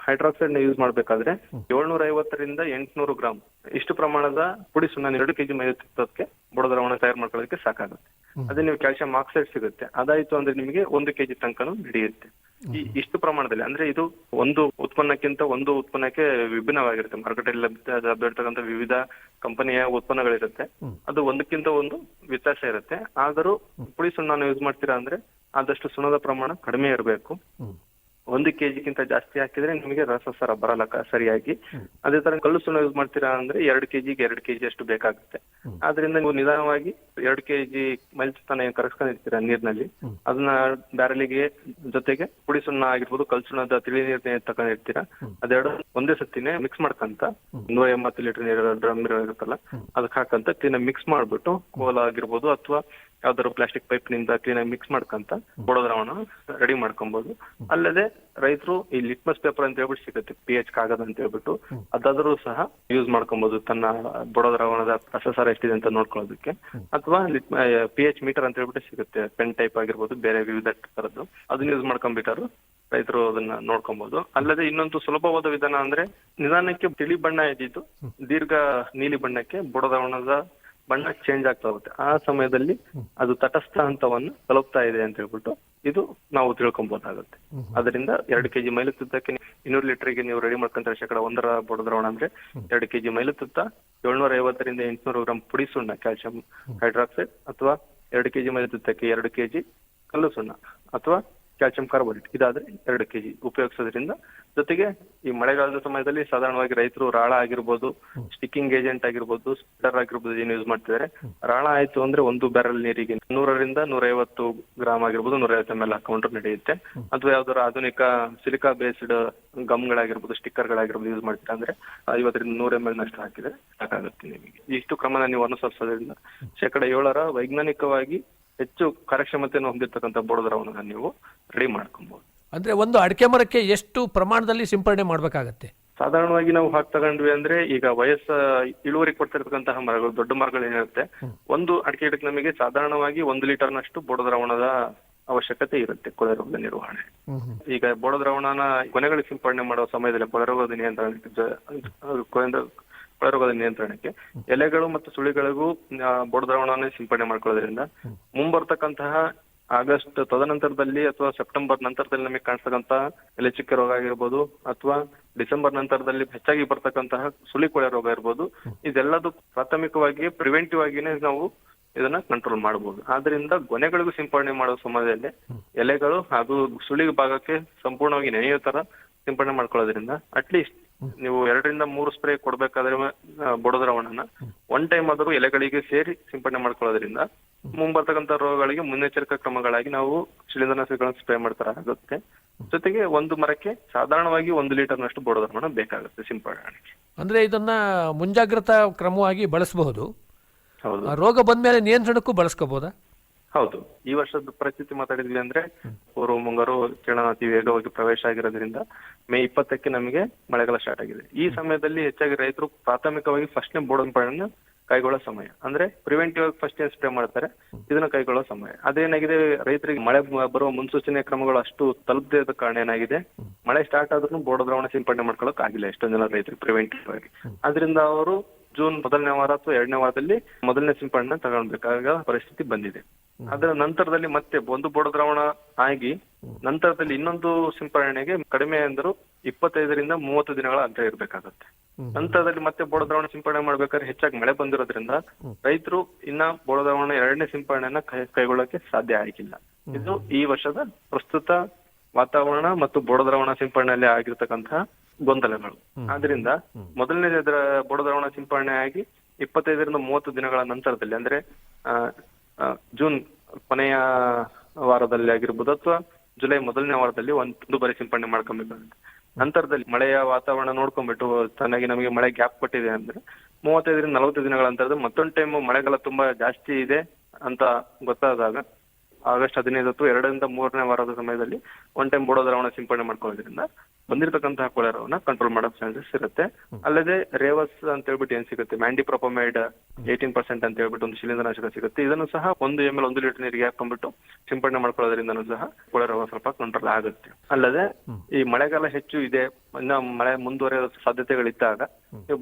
ಹೈಡ್ರಾಕ್ಸೈಡ್ನ ಯೂಸ್ ಮಾಡಬೇಕಾದ್ರೆ ಏಳ್ನೂರ ಐವತ್ತರಿಂದ ಎಂಟ್ನೂರು ಗ್ರಾಮ್ ಇಷ್ಟು ಪ್ರಮಾಣದ ಪುಡಿ ಸುಣ್ಣ ಎರಡು ಕೆಜಿ ಮೈ ಬುಡ ದ್ರವಣ ತಯಾರು ಮಾಡ್ಕೊಳ್ಳೋದಕ್ಕೆ ಸಾಕಾಗುತ್ತೆ. ಅದೇ ನೀವು ಕ್ಯಾಲ್ಸಿಯಂ ಆಕ್ಸೈಡ್ ಸಿಗುತ್ತೆ. ಅದಾಯ್ತು ಅಂದ್ರೆ ನಿಮಗೆ ಒಂದು ಕೆಜಿ ತನಕನೂ ನಡೆಯುತ್ತೆ ಈ ಇಷ್ಟು ಪ್ರಮಾಣದಲ್ಲಿ ಅಂದ್ರೆ ಇದು ಒಂದು ಉತ್ಪನ್ನಕ್ಕಿಂತ ಒಂದು ಉತ್ಪನ್ನಕ್ಕೆ ವಿಭಿನ್ನವಾಗಿರುತ್ತೆ. ಮಾರುಕಟ್ಟೆಯಲ್ಲಿ ಲಭ್ಯ ಲಭ್ಯವಿರ್ತಕ್ಕಂಥ ವಿವಿಧ ಕಂಪನಿಯ ಉತ್ಪನ್ನಗಳಿರುತ್ತೆ. ಅದು ಒಂದಕ್ಕಿಂತ ಒಂದು ವ್ಯತ್ಯಾಸ ಇರುತ್ತೆ. ಆದರೂ ಪುಡಿ ಸುಣ್ಣನ ಯೂಸ್ ಮಾಡ್ತೀರಾ ಅಂದ್ರೆ ಆದಷ್ಟು ಸುಣ್ಣದ ಪ್ರಮಾಣ ಕಡಿಮೆ ಇರಬೇಕು. ಒಂದು ಕೆಜಿಗಿಂತ ಜಾಸ್ತಿ ಹಾಕಿದ್ರೆ ನಿಮಗೆ ರಸಸಾರ ಬರಲ್ಲ ಸರಿಯಾಗಿ. ಅದೇ ತರ ಕಲ್ಲು ಸುಣ್ಣ ಯೂಸ್ ಮಾಡ್ತೀರಾ ಅಂದ್ರೆ ಎರಡು ಕೆಜಿಗೆ ಎರಡು ಕೆಜಿ ಅಷ್ಟು ಬೇಕಾಗುತ್ತೆ. ಆದ್ರಿಂದ ನೀವು ನಿಧಾನವಾಗಿ ಎರಡು ಕೆಜಿ ಮೈಲ್ತಾನ ಏನ್ ಕರಗಿಸ್ಕೊಂಡಿರ್ತೀರಾ ನೀರ್ನಲ್ಲಿ ಅದನ್ನ ಬ್ಯಾರಲಿಗೆ ಜೊತೆಗೆ ಪುಡಿ ಸುಣ್ಣ ಆಗಿರ್ಬೋದು ಕಲ್ ಸುಣ್ಣದ ತಿಳಿ ನೀರ್ನ ತಕೊಂಡಿರ್ತೀರಾ ಅದೆರಡು ಒಂದೇ ಸತ್ತಿನೇ ಮಿಕ್ಸ್ ಮಾಡ್ಕಂತ ನೂರ ಎಂಬತ್ತು ಲೀಟರ್ ನೀರು ಡ್ರಮ್ ಇರುತ್ತಲ್ಲ ಅದಕ್ಕೆ ಹಾಕಂತ ಕ್ಲೀನ್ ಮಿಕ್ಸ್ ಮಾಡ್ಬಿಟ್ಟು ಕೋಲ ಆಗಿರ್ಬೋದು ಅಥವಾ ಯಾವ್ದಾದ್ರು ಪ್ಲಾಸ್ಟಿಕ್ ಪೈಪ್ನಿಂದ ಕ್ಲೀನ್ ಆಗಿ ಮಿಕ್ಸ್ ಮಾಡ್ಕೊಂತ ಬಡೋ ರೆಡಿ ಮಾಡ್ಕೊಬಹುದು ಅಲ್ಲದೆ ರೈತರು ಈ ಲಿಟ್ಮಸ್ ಪೇಪರ್ ಅಂತ ಹೇಳ್ಬಿಟ್ಟು ಸಿಗುತ್ತೆ ಪಿ ಎಚ್ ಕಾಗದ ಅಂತ ಹೇಳ್ಬಿಟ್ಟು. ಅದಾದ್ರೂ ಸಹ ಯೂಸ್ ಮಾಡ್ಕೊಬಹುದು ತನ್ನ ಬಡೋ ದ್ರಾವಣದ ಎಷ್ಟಿದೆ ಅಂತ ನೋಡ್ಕೊಳ್ಳೋದಕ್ಕೆ. ಅಥವಾ ಪಿ ಎಚ್ ಮೀಟರ್ ಅಂತ ಹೇಳ್ಬಿಟ್ಟು ಸಿಗುತ್ತೆ ಪೆನ್ ಟೈಪ್ ಆಗಿರ್ಬೋದು, ಬೇರೆ ವಿವಿಧ ತರದ್ದು. ಅದನ್ನ ಯೂಸ್ ಮಾಡ್ಕೊಂಡ್ಬಿಟ್ಟಾರು ರೈತರು ಅದನ್ನ ನೋಡ್ಕೊಬಹುದು ಅಲ್ಲದೆ ಇನ್ನೊಂದು ಸುಲಭವಾದ ವಿಧಾನ ಅಂದ್ರೆ ನಿಧಾನಕ್ಕೆ ತಿಳಿ ಬಣ್ಣ ಇದ್ದಿದ್ದು ದೀರ್ಘ ನೀಲಿ ಬಣ್ಣಕ್ಕೆ ಬುಡದವಣದ ಬಣ್ಣ ಚೇಂಜ್ ಆಗ್ತಾ ಹೋಗುತ್ತೆ. ಆ ಸಮಯದಲ್ಲಿ ಅದು ತಟಸ್ಥ ಹಂತವನ್ನು ತಲುಪ್ತಾ ಇದೆ ಅಂತ ಹೇಳ್ಬಿಟ್ಟು ಇದು ನಾವು ತಿಳ್ಕೊಬಹುದಾಗುತ್ತೆ ಅದರಿಂದ ಎರಡು ಕೆಜಿ ಮೈಲು ತುತ್ತಕ್ಕೆ ಇನ್ನೂರು ಲೀಟರ್ಗೆ ನೀವು ರೆಡಿ ಮಾಡ್ಕೊಂತ ಶೇಕಡ ಒಂದರ ಬುಡ ದ್ರಾವಣ ಅಂದ್ರೆ ಎರಡು ಕೆಜಿ ಮೈಲು ತುತ್ತ ಏಳ್ನೂರ ಐವತ್ತರಿಂದ ಎಂಟುನೂರು ಗ್ರಾಂ ಪುಡಿ ಸುಣ್ಣ ಕ್ಯಾಲ್ಸಿಯಂ ಹೈಡ್ರಾಕ್ಸೈಡ್ ಅಥವಾ ಎರಡು ಕೆಜಿ ಮೈಲು ತುತ್ತಕ್ಕೆ ಎರಡು ಕೆಜಿ ಕಲ್ಲು ಸುಣ್ಣ ಅಥವಾ ಕ್ಯಾಲ್ಸಿಯಂ ಕಾರ್ಬೋನೇಟ್ ಇದಾದ್ರೆ ಎರಡು ಕೆಜಿ ಉಪಯೋಗಿಸೋದ್ರಿಂದ ಜೊತೆಗೆ ಈ ಮಳೆಗಾಲದ ಸಮಯದಲ್ಲಿ ಸಾಧಾರಣವಾಗಿ ರೈತರು ರಾಳ ಆಗಿರ್ಬೋದು ಸ್ಟಿಕ್ಕಿಂಗ್ ಏಜೆಂಟ್ ಆಗಿರ್ಬೋದು ಸ್ಪೆಡರ್ ಆಗಿರ್ಬೋದು ಏನು ಯೂಸ್ ಮಾಡ್ತಿದ್ದಾರೆ. ರಾಳ ಆಯ್ತು ಅಂದ್ರೆ ಒಂದು ಬ್ಯಾರಲ್ ನೀರಿಗೆ ನೂರರಿಂದ ನೂರೈವತ್ತು ಗ್ರಾಮ್ ಆಗಿರ್ಬೋದು ನೂರೈವತ್ತು ಎಂ ಎಲ್ ಹಾಕೊಂಡ್ರು ನಡೆಯುತ್ತೆ. ಅಥವಾ ಯಾವ್ದಾದ್ರು ಆಧುನಿಕ ಸಿಲಿಕಾ ಬೇಸ್ಡ್ ಗಮ್ಗಳಾಗಿರ್ಬೋದು ಸ್ಟಿಕ್ಕರ್ಗಳಾಗಿರ್ಬೋದು ಯೂಸ್ ಮಾಡ್ತೀರಾ ಅಂದ್ರೆ ಐವತ್ತರಿಂದ ನೂರ ಎಂ ಎಲ್ ನಷ್ಟು ಹಾಕಿದ್ರೆ ಸಾಕಾಗುತ್ತೆ ನಿಮಗೆ. ಇಷ್ಟು ಕ್ರಮನ ನೀವು ಅನುಸರಿಸೋದ್ರಿಂದ ಶೇಕಡ ಏಳರ ವೈಜ್ಞಾನಿಕವಾಗಿ ಹೆಚ್ಚು ಕಾರ್ಯಕ್ಷಮತೆಯನ್ನು ಹೊಂದಿರತಕ್ಕಂಥ ಬೋರ್ಡ್ ದ್ರಾವಣನ ನೀವು ರೆಡಿ ಮಾಡ್ಕೊಬಹುದು ಅಂದ್ರೆ ಒಂದು ಅಡಿಕೆ ಮರಕ್ಕೆ ಎಷ್ಟು ಪ್ರಮಾಣದಲ್ಲಿ ಸಿಂಪಡಣೆ ಮಾಡಬೇಕಾಗತ್ತೆ? ಸಾಧಾರಣವಾಗಿ ನಾವು ಹಾಕ್ ತಗೊಂಡ್ವಿ ಅಂದ್ರೆ ಈಗ ವಯಸ್ಸ ಇಳುವರಿ ಕೊಡ್ತಿರ್ತಕ್ಕಂತಹ ಮರಗಳು ದೊಡ್ಡ ಮರಗಳು ಏನಿರುತ್ತೆ ಒಂದು ಅಡಿಕೆ ಗಿಡಕ್ಕೆ ನಮಗೆ ಸಾಧಾರಣವಾಗಿ ಒಂದು ಲೀಟರ್ನಷ್ಟು ಬೋಡದ್ರವಣದ ಅವಶ್ಯಕತೆ ಇರುತ್ತೆ ಕೊಳೆರೋಗದ ನಿರ್ವಹಣೆ. ಈಗ ಬೋಡ ದ್ರಾವಣನ ಕೊನೆಗಳಿಗೆ ಸಿಂಪಡಣೆ ಮಾಡುವ ಸಮಯದಲ್ಲಿ ಕೊಳೆ ರೋಗದ ರೋಗದ ನಿಯಂತ್ರಣಕ್ಕೆ ಎಲೆಗಳು ಮತ್ತು ಸುಳಿಗಳಿಗೂ ದ್ರಾವಣವನ್ನೇ ಸಿಂಪಡಣೆ ಮಾಡ್ಕೊಳ್ಳೋದ್ರಿಂದ ಮುಂಬರ್ತಕ್ಕಂತಹ ಆಗಸ್ಟ್ ತದನಂತರದಲ್ಲಿ ಅಥವಾ ಸೆಪ್ಟೆಂಬರ್ ನಂತರದಲ್ಲಿ ನಮಗೆ ಕಾಣಿಸ್ತಕ್ಕಂತಹ ಎಲೆ ಚುಕ್ಕೆ ರೋಗ ಆಗಿರ್ಬೋದು ಅಥವಾ ಡಿಸೆಂಬರ್ ನಂತರದಲ್ಲಿ ಹೆಚ್ಚಾಗಿ ಬರ್ತಕ್ಕಂತಹ ಸುಳಿ ಕೊಳೆ ರೋಗ ಇರ್ಬೋದು. ಇದೆಲ್ಲದೂ ಪ್ರಾಥಮಿಕವಾಗಿ ಪ್ರಿವೆಂಟಿವ್ ಆಗಿನೇ ನಾವು ಇದನ್ನ ಕಂಟ್ರೋಲ್ ಮಾಡಬಹುದು ಆದ್ರಿಂದ ಗೊನೆಗಳಿಗೂ ಸಿಂಪಡಣೆ ಮಾಡೋ ಸಮಯದಲ್ಲಿ ಎಲೆಗಳು ಹಾಗೂ ಸುಳಿ ಭಾಗಕ್ಕೆ ಸಂಪೂರ್ಣವಾಗಿ ನೆನೆಯೋ ತರ ಸಿಂಪಡಣೆ ಮಾಡ್ಕೊಳ್ಳೋದ್ರಿಂದ ಅಟ್ಲೀಸ್ಟ್ ನೀವು ಎರಡರಿಂದ ಮೂರು ಸ್ಪ್ರೇ ಕೊಡ್ಬೇಕಾದ್ರೆ ಬಡದ್ರವಣನ. ಒನ್ ಟೈಮ್ ಆದರೂ ಎಲೆಗಳಿಗೆ ಸೇರಿ ಸಿಂಪಡಣೆ ಮಾಡ್ಕೊಳ್ಳೋದ್ರಿಂದ ಮುಂಬರ್ತಕ್ಕಂಥ ರೋಗಗಳಿಗೆ ಮುನ್ನೆಚ್ಚರಿಕಾ ಕ್ರಮಗಳಾಗಿ ನಾವು ಶಿಲೀಂಧ್ರನಾಶಕಗಳನ್ನು ಸ್ಪ್ರೇ ಮಾಡ್ತಾರ. ಆಗುತ್ತೆ ಜೊತೆಗೆ ಒಂದು ಮರಕ್ಕೆ ಸಾಧಾರಣವಾಗಿ ಒಂದು ಲೀಟರ್ನಷ್ಟು ರವಣ ಬೇಕಾಗುತ್ತೆ ಸಿಂಪಡಣೆಗೆ. ಅಂದ್ರೆ ಇದನ್ನ ಮುಂಜಾಗ್ರತಾ ಕ್ರಮವಾಗಿ ಬಳಸಬಹುದು. ಹೌದು. ರೋಗ ಬಂದ್ಮೇಲೆ ನಿಯಂತ್ರಣಕ್ಕೂ ಬಳಸ್ಕೋಬಹುದಾ ಹೌದು. ಈ ವರ್ಷದ ಪರಿಸ್ಥಿತಿ ಮಾತಾಡಿದ್ವಿ ಅಂದ್ರೆ ಪೂರ್ವ ಮುಂಗಾರು ಕಿರಣ ಅತಿ ವೇಗವಾಗಿ ಪ್ರವೇಶ ಆಗಿರೋದ್ರಿಂದ ಮೇ ಇಪ್ಪತ್ತಕ್ಕೆ ನಮಗೆ ಮಳೆಗಾಲ ಸ್ಟಾರ್ಟ್ ಆಗಿದೆ. ಈ ಸಮಯದಲ್ಲಿ ಹೆಚ್ಚಾಗಿ ರೈತರು ಪ್ರಾಥಮಿಕವಾಗಿ ಫಸ್ಟ್ ನೇ ಬೋರ್ಡನ್ ಪಡೆಯನ್ನು ಕೈಗೊಳ್ಳೋ ಸಮಯ. ಅಂದ್ರೆ ಪ್ರಿವೆಂಟಿವ್ ಆಗಿ ಫಸ್ಟ್ ಏನ್ ಸ್ಪ್ರೇ ಮಾಡ್ತಾರೆ ಇದನ್ನ ಕೈಗೊಳ್ಳೋ ಸಮಯ. ಅದೇನಾಗಿದೆ ರೈತರಿಗೆ ಮಳೆ ಬರುವ ಮುನ್ಸೂಚನೆ ಕ್ರಮಗಳು ಅಷ್ಟು ತಲುಪದೇ ಕಾರಣ ಏನಾಗಿದೆ ಮಳೆ ಸ್ಟಾರ್ಟ್ ಆದ್ರೂ ಬೋರ್ಡ್ ದ್ರಾವಣ ಸಿಂಪಡಣೆ ಮಾಡ್ಕೊಳಕ್ ಆಗಿಲ್ಲ ಎಷ್ಟೊಂದ್ ಜನ ರೈತರಿಗೆ ಪ್ರಿವೆಂಟಿವ್ ಆಗಿ. ಅದರಿಂದ ಅವರು ಜೂನ್ ಮೊದಲನೇ ವಾರ ಅಥವಾ ಎರಡನೇ ವಾರದಲ್ಲಿ ಮೊದಲನೇ ಸಿಂಪಡಣೆ ತಗೊಳ್ಬೇಕಾದ ಪರಿಸ್ಥಿತಿ ಬಂದಿದೆ. ಅದರ ನಂತರದಲ್ಲಿ ಮತ್ತೆ ಒಂದು ಬೋಡ ದ್ರಾವಣ ಆಗಿ ನಂತರದಲ್ಲಿ ಇನ್ನೊಂದು ಸಿಂಪಡಣೆಗೆ ಕಡಿಮೆ ಅಂದರೂ ಇಪ್ಪತ್ತೈದರಿಂದ ಮೂವತ್ತು ದಿನಗಳ ಅಂತ ಇರಬೇಕಾಗತ್ತೆ. ನಂತರದಲ್ಲಿ ಮತ್ತೆ ಬೋಡ ದ್ರಾವಣ ಸಿಂಪಡಣೆ ಮಾಡ್ಬೇಕಾದ್ರೆ ಹೆಚ್ಚಾಗಿ ಮಳೆ ಬಂದಿರೋದ್ರಿಂದ ರೈತರು ಇನ್ನ ಬೋಡ ದ್ರಾವಣ ಎರಡನೇ ಸಿಂಪಡಣೆಯನ್ನ ಕೈ ಕೈಗೊಳ್ಳಕ್ಕೆ ಸಾಧ್ಯ ಆಗಿಲ್ಲ. ಇದು ಈ ವರ್ಷದ ಪ್ರಸ್ತುತ ವಾತಾವರಣ ಮತ್ತು ಬೋಡ ದ್ರಾವಣ ಸಿಂಪಡಣೆಯಲ್ಲಿ ಆಗಿರ್ತಕ್ಕಂತಹ ಗೊಂದಲಗಳು ಆದ್ರಿಂದ ಮೊದಲನೇ ಅದರ ಬೋಡ ದ್ರಾವಣ ಸಿಂಪಡಣೆ ಆಗಿ ಇಪ್ಪತ್ತೈದರಿಂದ ಮೂವತ್ತು ದಿನಗಳ ನಂತರದಲ್ಲಿ ಅಂದ್ರೆ ಜೂನ್ ಕೊನೆಯ ವಾರದಲ್ಲಿ ಆಗಿರ್ಬೋದು ಅಥವಾ ಜುಲೈ ಮೊದಲನೇ ವಾರದಲ್ಲಿ ಒಂದು ಬಾರಿ ಸಿಂಪಡಣೆ ಮಾಡ್ಕೊಬೇಕಾಗುತ್ತೆ. ನಂತರದಲ್ಲಿ ಮಳೆಯ ವಾತಾವರಣ ನೋಡ್ಕೊಂಡ್ಬಿಟ್ಟು ಚೆನ್ನಾಗಿ ನಮಗೆ ಮಳೆ ಗ್ಯಾಪ್ ಕೊಟ್ಟಿದೆ ಅಂದ್ರೆ ಮೂವತ್ತೈದರಿಂದ ನಲವತ್ತು ದಿನಗಳ ನಂತರದ ಮತ್ತೊಂದು ಟೈಮ್ ಮಳೆಗಾಲ ತುಂಬಾ ಜಾಸ್ತಿ ಇದೆ ಅಂತ ಗೊತ್ತಾದಾಗ ಆಗಸ್ಟ್ ಹದಿನೈದು ಅಥವಾ ಎರಡರಿಂದ ಮೂರನೇ ವಾರದ ಸಮಯದಲ್ಲಿ ಒನ್ ಟೈಮ್ ಬೋಡೋ ದ್ರಾವಣ ಸಿಂಪಡಣೆ ಮಾಡ್ಕೊಳ್ಳೋದ್ರಿಂದ ಬಂದಿರತಕ್ಕಂತಹ ಕೊಳೆರವನ್ನ ಕಂಟ್ರೋಲ್ ಮಾಡೋ ಚಾನ್ಸಸ್ ಇರುತ್ತೆ. ಅಲ್ಲದೆ ರೇವಸ್ ಅಂತ ಹೇಳ್ಬಿಟ್ಟು ಏನ್ ಸಿಗುತ್ತೆ? ಮ್ಯಾಂಡಿ ಪ್ರೊಪೊಮೈಡ್ ಏಯ್ಟೀನ್ ಪರ್ಸೆಂಟ್ ಅಂತ ಹೇಳ್ಬಿಟ್ಟು ಒಂದು ಶಿಲೀಂಧ್ರನಾಶಕ ಸಿಗುತ್ತೆ. ಇದನ್ನು ಸಹ ಒಂದು ಎಂ ಎಲ್ ಒಂದು ಲೀಟರ್ ನೀರಿಗೆ ಹಾಕೊಂಡ್ಬಿಟ್ಟು ಸಿಂಪಡಣೆ ಮಾಡ್ಕೊಳ್ಳೋದ್ರಿಂದನೂ ಸಹ ಕೊಳೆರವ ಸ್ವಲ್ಪ ಕಂಟ್ರೋಲ್ ಆಗುತ್ತೆ. ಅಲ್ಲದೆ ಈ ಮಳೆಗಾಲ ಹೆಚ್ಚು ಇದೆ ಇನ್ನ ಮಳೆ ಮುಂದುವರೆಯುವ ಸಾಧ್ಯತೆಗಳಿದ್ದಾಗ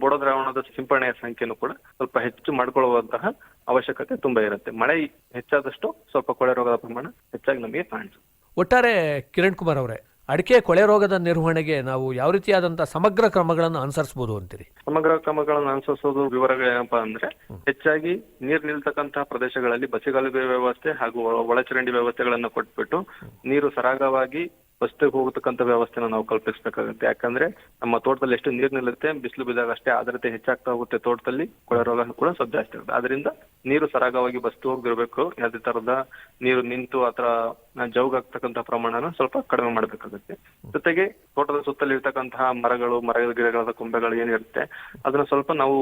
ಬೋಡೋ ದ್ರಾವಣದ ಸಿಂಪಡಣೆಯ ಸಂಖ್ಯೆನೂ ಕೂಡ ಸ್ವಲ್ಪ ಹೆಚ್ಚು ಮಾಡ್ಕೊಳ್ಳುವಂತಹ ಅವಶ್ಯಕತೆ ತುಂಬಾ ಇರುತ್ತೆ. ಮಳೆ ಹೆಚ್ಚಾದಷ್ಟು ಸ್ವಲ್ಪ ಕೊಳೆ ರೋಗದ ಪ್ರಮಾಣ ಹೆಚ್ಚಾಗಿ ನಮಗೆ ಕಾಣಿಸುತ್ತೆ. ಒಟ್ಟಾರೆ ಕಿರಣ್ ಕುಮಾರ್ ಅವರೇ ಅಡಿಕೆ ಕೊಳೆ ರೋಗದ ನಿರ್ವಹಣೆಗೆ ನಾವು ಯಾವ ರೀತಿಯಾದಂತಹ ಸಮಗ್ರ ಕ್ರಮಗಳನ್ನು ಅನುಸರಿಸಬಹುದು ಅಂತೀರಿ? ಸಮಗ್ರ ಕ್ರಮಗಳನ್ನು ಅನುಸರಿಸೋದು ವಿವರಗಳು ಏನಪ್ಪಾ ಅಂದ್ರೆ ಹೆಚ್ಚಾಗಿ ನೀರು ನಿಲ್ತಕ್ಕಂತಹ ಪ್ರದೇಶಗಳಲ್ಲಿ ಬಸಿಗಾಲುವೆ ವ್ಯವಸ್ಥೆ ಹಾಗೂ ಒಳ- ಒಳಚರಂಡಿ ವ್ಯವಸ್ಥೆಗಳನ್ನು ಕೊಟ್ಬಿಟ್ಟು ನೀರು ಸರಾಗವಾಗಿ ಬಸ್ತಿಗೆ ಹೋಗತಕ್ಕಂತ ವ್ಯವಸ್ಥೆನ ನಾವು ಕಲ್ಪಿಸಬೇಕಾಗುತ್ತೆ. ಯಾಕಂದ್ರೆ ನಮ್ಮ ತೋಟದಲ್ಲಿ ಎಷ್ಟು ನೀರು ನಿಲ್ಲುತ್ತೆ ಬಿಸಿಲು ಬಿದ್ದಾಗ ಅಷ್ಟೇ ಆದ್ರತೆ ಹೆಚ್ಚಾಗ್ತಾ ಹೋಗುತ್ತೆ ತೋಟದಲ್ಲಿ ಕೊಳೆ ರೋಗ ಕೂಡ ಸ್ವಲ್ಪ ಜಾಸ್ತಿ ಆಗುತ್ತೆ. ಅದರಿಂದ ನೀರು ಸರಾಗವಾಗಿ ಬಸ್ತು ಹೋಗಿರ್ಬೇಕು ಯಾವುದೇ ತರದ ನೀರು ನಿಂತು ಅಥವಾ ಜೌಗಾಗ್ತಕ್ಕಂತಹ ಪ್ರಮಾಣನ ಸ್ವಲ್ಪ ಕಡಿಮೆ ಮಾಡಬೇಕಾಗುತ್ತೆ. ಜೊತೆಗೆ ತೋಟದ ಸುತ್ತಲಿರ್ತಕ್ಕಂತಹ ಮರಗಳು ಮರ ಗಿಡಗಳ ಕೊಂಬೆಗಳು ಏನಿರುತ್ತೆ ಅದನ್ನ ಸ್ವಲ್ಪ ನಾವು